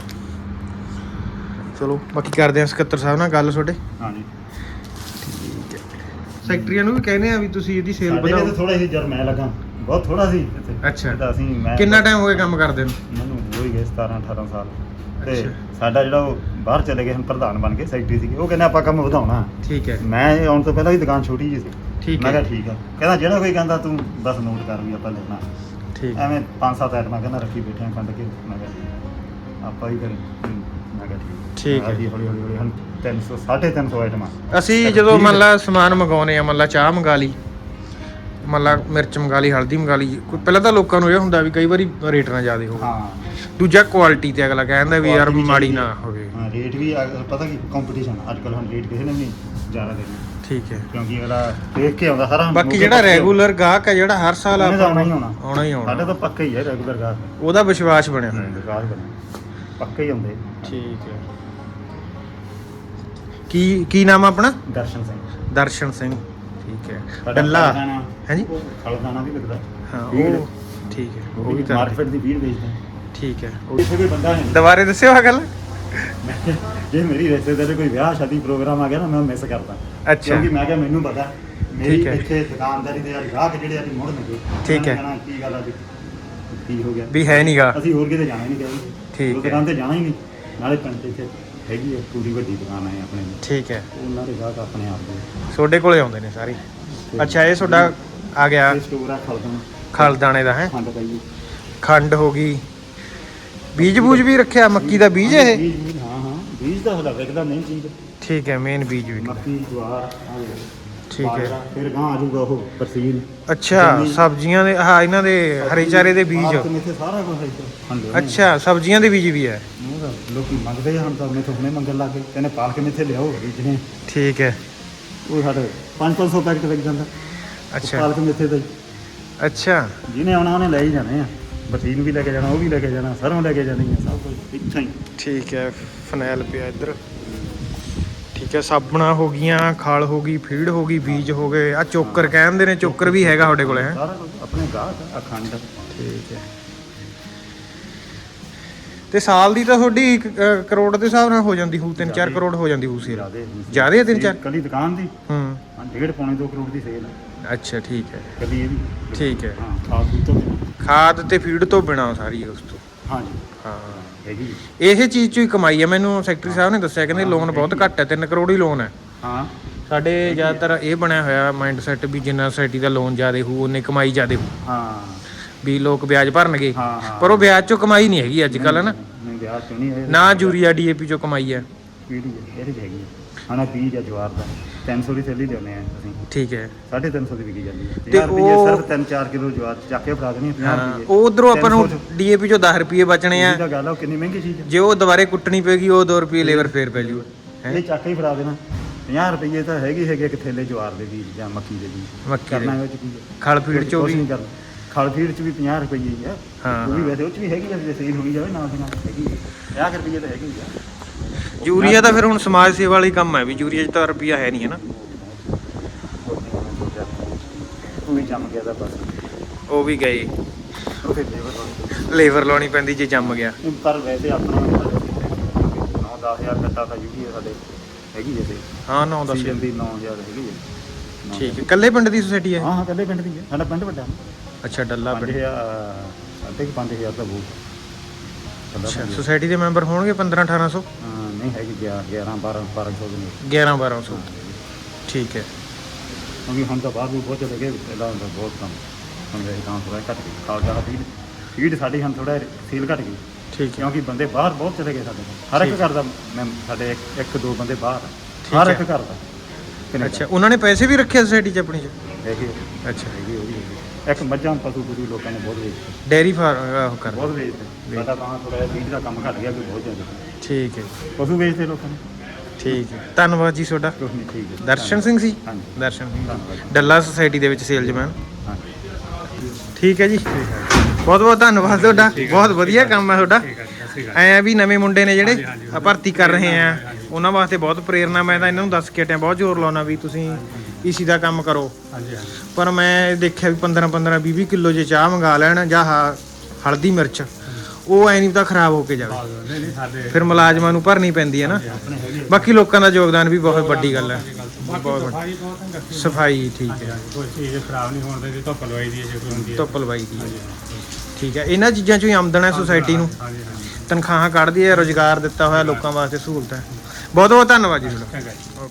ਚਲੋ ਬਾਕੀ ਕਰਦੇ ਹਾਂ ਸਕੱਤਰ ਸਾਹਿਬ ਨਾਲ ਗੱਲ ਤੁਹਾਡੇ। ਹਾਂਜੀ। ਸੈਕਟਰੀਆਂ ਨੂੰ ਵੀ ਕਹਿੰਦੇ ਆ ਵੀ ਤੁਸੀਂ ਇਹਦੀ ਸੇਲ ਸਾਡੇ ਵਧਾਓ। ਤੇ ਥੋੜਾ ਹੀ ਜਰ ਮੈਂ ਲੱਗਾ। ਬਹੁਤ ਥੋੜਾ ਸੀ ਇੱਥੇ। ਅੱਛਾ। ਤਾਂ ਅਸੀਂ ਮੈਂ ਕਿੰਨਾ ਟਾਈਮ ਹੋ ਗਿਆ ਕੰਮ ਕਰਦੇ ਨੂੰ? ਮੈਨੂੰ ਹੋ ਹੀ ਗਏ 17 18 ਸਾਲ। ਤੇ ਅੱਛਾ। ਸਾਡਾ ਜਿਹੜਾ ਉਹ ਬਾਹਰ ਚਲੇ ਗਏ ਹੁਣ ਪ੍ਰਧਾਨ ਬਣ ਕੇ ਸੈਕਟਰੀ ਸੀਗੇ। ਉਹ ਕਹਿੰਦੇ ਆਪਾਂ ਕੰਮ ਵਧਾਉਣਾ। ਠੀਕ ਹੈ। ਮੈਂ ਆਉਣ ਤੋਂ ਪਹਿਲਾਂ ਹੀ ਦੁਕਾਨ ਛੋਟੀ ਜਿਹੀ ਸੀ। ਠੀਕ ਮੈਂ ਹੈ। ਕਿਹਾ ਠੀਕ ਆ। ਕਹਿੰਦਾ ਜਿਹੜਾ ਕੋਈ ਕਹਿੰਦਾ ਤੂੰ ਬਸ ਨੋਟ ਕਰ ਵੀ ਆਪਾਂ ਲੈਣਾ। ਠੀਕ। ਐਵੇਂ ਪੰਜ ਸੱਤ ਆਈਟਮਾਂ ਕਹਿੰਦਾ ਰੱਖੀ ਬੈਠੇ ਆ ਕੱਢ ਕੇ। ਮੈਂ ਕਿਹਾ ਠੀਕ। ਆਪਾਂ ਹੀ ਕਰੀ ਮੈਂ ਕਿਹਾ ਠੀਕ। ਠੀਕ ਹੈ। ਹੌਲੀ ਹੌਲੀ ਹੌਲੀ। ਹੁਣ 300 350 ਆਈਟਮਾਂ ਅਸੀਂ ਜਦੋਂ। ਮੰਨ ਲਾ ਸਮਾਨ ਮੰਗਾਉਨੇ ਆ ਮੰਨ ਲਾ ਚਾਹ ਮੰਗਾ ਲਈ ਮੰਨ ਲਾ ਮਿਰਚ ਮੰਗਾ ਲਈ ਹਲਦੀ ਮੰਗਾ ਲਈ ਕੋਈ ਪਹਿਲਾਂ ਤਾਂ ਲੋਕਾਂ ਨੂੰ ਇਹ ਹੁੰਦਾ ਵੀ ਕਈ ਵਾਰੀ ਰੇਟ ਨਾ ਜ਼ਿਆਦਾ ਹੋਵੇ ਹਾਂ। ਦੂਜਾ ਕੁਆਲਿਟੀ ਤੇ ਅਗਲਾ ਕਹਿੰਦਾ ਵੀ ਯਾਰ Quality ਮਾੜੀ ਚਾਹੀਦੀ ਨਾ ਹੈ। ਹੋਵੇ। ਹਾਂ ਰੇਟ ਵੀ ਅਗ- ਪਤਾ ਕੀ ਕੰਪੀਟੀਸ਼ਨ ਅੱਜ ਕੱਲ ਹੁਣ ਰੇਟ ਕਿਸੇ ਨੇ ਵੀ ਨਹੀਂ ਜ਼ਿਆਦਾ ਦੇਣਾ। ਠੀਕ ਹੈ। ਕਿਉਂਕਿ ਅਗਲਾ ਦੇਖ ਕੇ ਆਉਂਦਾ ਸਾਰਾ ਬਾਕੀ ਜਿਹੜਾ ਰੈਗੂਲਰ ਗਾਹਕ ਹੈ ਜਿਹੜਾ ਹਰ ਸਾਲ ਉਹਨੇ ਤਾਂ ਆਪਾਂ ਆਉਣਾ ਹੀ ਆਉਣਾ। ਆਉਣਾ ਹੀ ਸਾਡੇ ਆਉਣਾ ਤਾਂ ਪੱਕਾ ਹੀ ਹੈ ਰੈਗੂਲਰ ਗਾਹਕ। ਉਹਦਾ ਵਿਸ਼ਵਾਸ ਬਣਿਆ ਹੋਇਆ। ਹੈ। ਗਾਹਕ ਬਣੇ ਪੱਕੇ ਹੀ ਹੁੰਦੇ। ਠੀਕ ਹੈ। ਕੀ ਕੀ ਨਾਮ ਆ ਆਪਣਾ? ਦਰਸ਼ਨ ਸਿੰਘ। ਦਰਸ਼ਨ ਸਿੰਘ ਠੀਕ ਹੈ। ਡੱਲਾ। ਹਾਂਜੀ? ਖਲਦਾਣਾ ਵੀ ਲੱਗਦਾ। ਹਾਂ। ਉਹ ਠੀਕ ਹੈ ਉਹ ਵੀ ਮਾਰਕੀਟ ਦੀ ਭੀੜ ਵੇਚਦਾ ਠੀਕ ਹੈ ਉਹ ਇੱਥੇ ਕੋਈ ਬੰਦਾ ਹੈ ਦੁਬਾਰੇ ਦੱਸਿਓ ਆ ਗੱਲ। ਨਹੀਂ। ਜੇ ਮੇਰੀ ਰਿਸ਼ਤੇਦਾਰੀ ਕੋਈ ਵਿਆਹ ਸ਼ਾਦੀ ਪ੍ਰੋਗਰਾਮ ਆ ਗਿਆ ਨਾ ਮੈਂ ਮਿਸ ਕਰਦਾ। ਅੱਛਾ। ਕਿਉਂਕਿ ਮੈਂ ਕਿਹਾ ਮੈਨੂੰ ਪਤਾ ਮੇਰੀ। ਇੱਥੇ ਦੁਕਾਨਦਾਰੀ ਦੇ ਗਾਹਕ ਜਿਹੜੇ ਅੱਜ ਮੁੜਨਗੇ ਠੀਕ ਹੈ। ਕੀ ਗੱਲ ਅੱਜ ਕੀ ਹੋ ਗਿਆ? ਵੀ ਹੈ ਨਹੀਂਗਾ ਅਸੀਂ ਹੋਰ ਕਿਤੇ ਜਾਣਾ ਹੀ ਨਹੀਂ ਕਹਿੰਦੇ ਠੀਕ ਹੈ। ਦੁਕਾਨ ਤੇ ਜਾਣਾ ਹੀ ਨਹੀਂ। ਨਾਲੇ ਪਿੰਡ ਤੇ ਹੈਗੀ ਹੈ ਪੂਰੀ ਵੱਡੀ ਦੁਕਾਨ ਹੈ ਆਪਣੇ। ਦੀ। ਠੀਕ ਹੈ। ਉਹਨਾਂ ਦੇ ਗਾਹਕ ਆਪਣੇ ਆਪ ਦੇ। ਤੁਹਾਡੇ ਕੋਲੇ ਆਉਂਦੇ ਨੇ ਸਾਰੇ? ਅੱਛਾ ਇਹ ਤੁਹਾਡਾ ਆ ਗਿਆ। ਇਹ ਸਟੋਰ ਆ ਖਲਦਾਣੇ ਦਾ ਹੈ? ਖੰਡ ਪਈ ਖੰਡ ਹੋ ਗਈ। ਬੀਜ ਬੂਜ ਵੀ ਰੱਖਿਆ ਮੱਕੀ ਦਾ ਬੀਜ ਇਹ? ਬੀਜ ਹਾਂ ਹਾਂ। ਬੀਜ ਤਾਂ ਸਾਡਾ ਵਿਕਦਾ ਨਹੀਂ ਚੀਜ਼। ਠੀਕ ਹੈ ਮੇਨ ਬੀਜ ਵੀ ਮੱਕੀ ਜਵਾਰ ਆਹ ਠੀਕ ਹੈ। ਬਾਜਰਾ, ਫਿਰ ਗਾਂ ਆ ਜਾਊਗਾ ਉਹ ਪਰਸੀਲ ਅੱਛਾ ਸਬਜ਼ੀਆਂ ਦੇ ਹਾਂ ਇਹਨਾਂ ਦੇ ਹਰੇ ਚਾਰੇ ਦੇ ਬੀਜ। ਪਾਲਕ ਮੇਥੇ ਸਾਰਾ ਕੁਝ ਹੈ ਇੱਥੇ ਹੰਡੇ ਅੱਛਾ ਸਬਜ਼ੀਆਂ ਦੇ ਬੀਜ ਵੀ ਹੈ। ਲੋਕੀ ਮੰਗਦੇ ਹਨ ਤਾਂ ਮੇਥੋਂ ਹੁਣੇ ਮੰਗਣ ਲੱਗੇ ਕਹਿੰਦੇ ਪਾਲਕ ਮੇਥੇ ਲਿਆਓ ਬੀਜਣੇ ਠੀਕ ਹੈ। ਉਹ ਸਾਡੇ 5-500 ਪੈਕਟ ਵਿਕ ਜਾਂਦਾ। ਅੱਛਾ। ਪਾਲਕ ਮੇਥੇ ਦਾ ਹੀ। ਅੱਛਾ। ਜਿਹਨੇ ਆਉਣਾ ਉਹਨੇ ਲੈ ਹੀ ਜਾਣੇ ਆ। ਬਰਸੀਨ ਵੀ ਲੈ ਕੇ ਜਾਣਾ ਉਹ ਵੀ ਲੈ ਕੇ ਜਾਣਾ ਸਰੋਂ ਲੈ ਕੇ ਜਾਣੀ ਆ ਸਭ ਕੁਝ ਇੱਥਾਂ ਹੀ। ਠੀਕ ਹੈ ਫਨੈਲ ਪਿਆ ਇੱਧਰ। ਠੀਕ ਹੈ ਸਾਬਣਾ ਹੋ ਗਈਆਂ ਖਾਲ ਹੋ ਗਈ ਫੀਡ ਹੋ ਗਈ ਬੀਜ ਹੋ ਗਏ। ਆ ਚੋਕਰ ਕਹਿੰਦੇ ਨੇ ਚੋਕਰ ਵੀ ਹੈਗਾ ਤੁਹਾਡੇ ਕੋਲੇ ਹੈ। ਸਾਰਾ ਕੁਝ ਆਪਣੇ ਗਾਹਕ ਅਖੰਡ। ਠੀਕ ਹੈ। ਤੇ ਸਾਲ ਦੀ ਤਾਂ ਤੁਹਾਡੀ ਕਰੋੜ ਦੇ ਹਿਸਾਬ ਨਾਲ ਹੋ ਜਾਂਦੀ ਹੋਊ 3-4 ਕਰੋੜ ਹੋ ਜਾਂਦੀ ਹੋਊ ਸੇਲ ਜਿਆਦੇ ਤਿੰਨ ਚਾਰ? ਕੱਲੀ ਦੁਕਾਨ ਦੀ? ਹੂੰ। ਹਾਂ ਡੇਢ ਪੌਣੇ 2 ਕਰੋੜ ਦੀ ਸੇਲ ਹੈ ਅੱਛਾ ਠੀਕ ਹੈ। ਕੱਲੀ ਇਹ ਵੀ। ਠੀਕ ਹੈ। ਹਾਂ ਖਾਦ ਤੋਂ ਬਿਨਾਂ। ਖਾਦ ਤੇ ਫੀਡ ਤੋਂ ਬਿਨਾ ਸਾਰੀ ਉਸ ਤੋਂ। ਹਾਂਜੀ। ਹਾਂ। ਹੈਗੀ ਜੀ। ਇਹ ਚੀਜ਼ ਚੋਂ ਹੀ ਕਮਾਈ ਹੈ। ਮੈਨੂੰ ਸੈਕਟਰੀ ਸਾਹਿਬ ਨੇ ਦੱਸਿਆ ਕਹਿੰਦੇ ਲੋਨ ਬਹੁਤ ਘੱਟ ਹੈ 3 ਕਰੋੜ ਹੀ ਲੋਨ ਹੈ। ਹਾਂ। ਸਾਡੇ ਜ਼ਿਆਦਾਤਰ ਇਹ ਬਣਿਆ ਹੋਇਆ ਮਾਈਂਡ ਸੈਟ ਵੀ ਜਿੰਨਾ ਸੋਸਾਇਟੀ ਦਾ ਲੋਨ ਜ਼ਿਆਦਾ ਹੋਊ ਉਨੇ ਕਮਾਈ ਜ਼ਿਆਦਾ ਹੋਊ। ਹਾਂ। ਵੀ ਲੋਕ ਵਿਆਜ ਭਰਨਗੇ। ਹਾਂ ਹਾਂ। ਪਰ ਉਹ ਵਿਆਜ ਚੋਂ ਕਮਾਈ ਨਹੀਂ ਹੈਗੀ ਅੱਜ ਕੱਲ ਨਾ? ਨਹੀਂ ਵਿਆਹ ਚੁਣੀ ਹੈ ਨਾ ਯੂਰੀਆ ਡੀਏਪੀ ਚੋਂ ਕਮਾਈ ਹੈ। ਪੀੜੀ ਹੈ ਇਹਦੇ ਹੈਗੀ ਹੈ। ਹਾਂ ਨਾ ਬੀਜ ਹੈ ਜਵਾਰ ਦਾ। 300 ਦੀ ਥੈਲੀ ਲਿਆਉਂਦੇ ਆ ਅਸੀਂ। ਠੀਕ ਹੈ। 350 ਦੀ ਵਿਕੀ ਜਾਂਦੀ ਹੈ। ਤੇ 50 ਰੁਪਏ ਉਹ- ਸਿਰਫ 3-4 ਕਿਲੋ ਜਵਾਰ ਚੱਕ ਕੇ ਫੜਾ ਦੇਣੀ 50 ਹਾਂ ਰੁਪਏ ਉਹ ਉਧਰੋਂ ਆਪਾਂ ਨੂੰ 300 ਚ। ਡੀਏਪੀ ਚੋਂ 10 ਰੁਪਏ ਬਚਣੇ ਆ। ਉਹਦੀ ਤਾਂ ਗੱਲ ਆ ਉਹ ਕਿੰਨੀ ਮਹਿੰਗੀ ਚੀਜ਼ ਹੈ ਜੇ ਉਹ ਦੁਬਾਰੇ ਕੁੱਟਣੀ ਪੈਗੀ ਉਹ 2 ਰੁਪਏ ਲੇਬਰ ਫੇਰ ਪੈ ਜੂ ਹੈਂ? ਇਹ ਚੱਕ ਕੇ ਹੀ ਫੜਾ ਦੇਣਾ। 50 ਰੁਪਏ ਤਾਂ ਹੈਗੇ ਹੈਗੇ ਇੱਕ ਥੈਲੇ ਜਵਾਰ ਦੇ ਬੀਜ ਜਾਂ ਮੱਕੀ ਦੇ ਬੀਜ। ਮੱਕੀ ਕਰਨਾ ਦੇ। ਇਹ ਚ ਕੀ ਹੈ ਖਲ ਫੀਡ ਚੋਂ ਕੁਛ ਵੀ। ਨਹੀਂ ਕਰਨਾ। ਖਲ ਫੀਡ ਚ ਵੀ 50 ਰੁਪਏ ਹੀ ਹੈ ਹਾਂ, ਉਹ ਵੀ। ਵੈਸੇ ਉਹ ਚ ਵੀ ਹੈਗੀ ਆ ਜੇ ਸੇਲ ਹੋਈ ਜਾਵੇ ਨਾਲ ਦੀ ਨਾਲ ਹੈਗੀ ਹੈ 50 ਰੁਪਏ ਤਾਂ ਹੈਗੀ ਆ। ਯੂਰੀਆ ਤਾਂ ਫਿਰ ਹੁਣ ਸਮਾਜ ਸੇਵਾ ਵਾਲੀ ਕੰਮ ਹੈ ਵੀ ਯੂਰੀਆ 'ਚ ਤਾਂ ਰੁਪਿਆ ਹੈ ਨਹੀਂ ਹੈ ਨਾ। ਉਹ ਵੀ ਜੰਮ ਗਿਆ ਤਾਂ ਬਸ। ਉਹ ਵੀ ਗਏ। ਉਹ ਫਿਰ ਲੇਬਰ ਵਾਲੀ ਲੇਬਰ ਲਾਉਣੀ ਪੈਂਦੀ ਜੇ ਜੰਮ ਗਿਆ। ਪਰ ਵੈਸੇ ਆਪਣਾ 9-10000 ਘੱਟਾ ਤਾਂ ਯੂਰੀ ਸਾਡੇ ਹੈਗੀ ਤੇ। ਹਾਂ 9 10 ਸੀਜ਼ਨ ਦੀ 9000 ਹੈਗੀ ਹੈ। ਠੀਕ ਹੈ। ਕੱਲੇ ਪਿੰਡ ਦੀ ਸੋਸਾਇਟੀ ਹੈ? ਹਾਂ ਹਾਂ ਕੱਲੇ ਪਿੰਡ ਦੀ ਹੈ। ਸਾਡਾ ਪਿੰਡ ਵੱਡਾ ਅੱਛਾ ਡੱਲਾ ਪਿੰਡ। 5000 ਅੱਧੇ ਕਿ 5000 ਦਾ ਬੂਟ ਅੱਛਾ ਸੋਸਾਇਟੀ ਦੇ ਮੈਂਬਰ ਹੋਣਗੇ 15 1800 ਹਾਂ। ਨਹੀਂ ਹੈਗੀ 11 11 12 1200 ਦੇ ਨੇ 11 1200 ਠੀਕ ਹੈ। ਕਿਉਂਕਿ ਹੁਣ ਤਾਂ ਬਾਹਰ ਵੀ ਬਹੁਤ ਚਲੇ ਗਏ ਪਹਿਲਾਂ ਹੁੰਦਾ ਬਹੁਤ ਕੰਮ। ਹੁਣ ਵੈਸੇ ਤਾਂ ਥੋੜਾ ਘਟ ਗਈ ਖਾਲ ਜਾਣਾ ਫੀਡ ਫੀਡ ਸਾਡੀ ਹੁਣ ਥੋੜਾ ਸੇਲ ਘਟ ਗਈ। ਠੀਕ ਹੈ। ਕਿਉਂਕਿ ਬੰਦੇ ਬਾਹਰ ਬਹੁਤ ਚਲੇ ਗਏ ਸਾਡੇ ਕੋਲ। ਹਰ ਇੱਕ ਘਰ ਦਾ ਮੈਂ ਸਾਡੇ ਇੱਕ ਇੱਕ ਦੋ ਬੰਦੇ ਬਾਹਰ ਹਰ। ਇੱਕ ਘਰ ਦਾ। ਅੱਛਾ ਉਹਨਾਂ ਨੇ ਪੈਸੇ ਵੀ ਰੱਖੇ ਸੋਸਾਇਟੀ 'ਚ ਆਪਣੀ 'ਚ? ਹੈਗੀ। ਅੱਛਾ। ਹੈਗੀ ਉਹ ਵੀ ਇੱਕ ਮੱਝਾਂ ਪਸ਼ੂ ਪਸ਼ੂ ਲੋਕਾਂ ਨੇ ਬਹੁਤ ਵੇਚਦੇ ਡੇਰੀ ਫਾਰਮ ਕਰ ਬਹੁਤ ਵੇਚਦੇ ਸਾਡਾ ਤਾਂ ਥੋੜਾ ਜਿਹਾ ਫੀਡ ਦਾ ਕੰਮ ਘਟ ਗਿਆ ਕਿ ਬਹੁਤ ਜ਼ਿਆਦਾ। ਠੀਕ ਹੈ ਪਸ਼ੂ ਵੇਚਦੇ ਲੋਕਾਂ ਨੇ? ਠੀਕ ਹੈ। ਧੰਨਵਾਦ ਜੀ ਤੁਹਾਡਾ। ਕੁਛ ਨਹੀਂ ਠੀਕ ਹੈ। ਦਰਸ਼ਨ ਸਿੰਘ ਸੀ ਹਾਂਜੀ। ਦਰਸ਼ਨ ਸਿੰਘ ਧੰਨਵਾਦ। ਡੱਲਾ ਸੋਸਾਇਟੀ ਦੇ ਵਿੱਚ ਸੇਲਜ਼ਮੈਨ ਹਾਂਜੀ। ਠੀਕ ਹੈ ਜੀ। ਬਹੁਤ ਬਹੁਤ ਧੰਨਵਾਦ ਤੁਹਾਡਾ। ਬਹੁਤ ਵਧੀਆ ਕੰਮ ਹੈ ਤੁਹਾਡਾ। ਠੀਕ ਹੈ ਜੀ ਸਤਿ ਸ਼੍ਰੀ ਅਕਾਲ। ਐ ਆ ਵੀ ਨਵੇਂ ਮੁੰਡੇ ਨੇ ਜਿਹੜੇ ਹਾਂਜੀ, ਹਾਂਜੀ, ਆ ਭਰਤੀ ਕਰ ਰਹੇ ਆ। ਉਹਨਾਂ ਵਾਸਤੇ ਬਹੁਤ ਪ੍ਰੇਰਨਾ ਮੈਂ ਤਾਂ ਇਹਨਾਂ ਨੂੰ ਦੱਸ ਕੇ ਹਟਿਆ ਬਹੁਤ ਜ਼ੋਰ ਲਾਉਣਾ ਵੀ ਤੁਸੀਂ ਇਸੀ ਦਾ ਕੰਮ ਕਰੋ। ਹਾਂਜੀ ਹਾਂਜੀ। ਪਰ ਮੈਂ ਦੇਖਿਆ ਵੀ 15 15 20 20 ਕਿਲੋ ਜੇ ਚਾਹ ਮੰਗਾ ਲੈਣ ਜਾਂ ਹ- ਹਲਦੀ ਮਿਰਚ। ਉਹ ਐ ਨਹੀਂ ਤਾਂ ਖਰਾਬ ਹੋ ਕੇ ਜਾਵੇ। ਨਹੀਂ ਨਹੀਂ ਸਾਡੇ ਫਿਰ ਮੁਲਾਜ਼ਮਾਂ ਨੂੰ ਭਰਨੀ ਪੈਂਦੀ ਹੈ ਨਾ। ਆਪਣੇ ਹੈਗੇ ਬਾਕੀ ਲੋਕਾਂ ਦਾ ਯੋਗਦਾਨ ਵੀ ਬਹੁਤ ਵੱਡੀ ਗੱਲ ਹੈ। ਬਹੁਤ ਸਫ਼ਾਈ ਬਹੁਤ ਹੈ। ਰੱਖੀ ਸਫ਼ਾਈ ਠੀਕ ਹੈ। ਹਾਂਜੀ ਕੋਈ ਚੀਜ਼ ਖਰਾਬ ਨਹੀਂ ਹੋਣ ਦੇ ਧੁੱਪ ਲਵਾਈ ਦੀ ਹੈ ਜੇ ਕੋਈ ਹੁੰਦੀ ਹੈ। ਧੁੱਪ ਲਵਾਈ ਦੀ ਹੈ। ਹਾਂਜੀ ਹਾਂਜੀ ਠੀਕ ਹੈ। ਇਹਨਾਂ ਚੀਜ਼ਾਂ ਚੋਂ ਹੀ ਆਮਦਨ ਹੈ ਸੁਸਾਇਟੀ ਨੂੰ। ਹਾਂਜੀ ਹਾਂਜੀ। ਤਨਖਾਹਾਂ ਕੱਢਦੀ ਹੈ ਰੋਜ਼ਗਾਰ ਦਿੱਤਾ ਹੋਇਆ ਲੋਕਾਂ ਵਾਸਤੇ ਸਹੂਲਤ। ਹੈ ਬਹੁਤ ਬਹੁਤ ਧੰਨਵਾਦ ਜੀ ਤੁਹਾਡਾ। ਚੰਗਾ ਜੀ।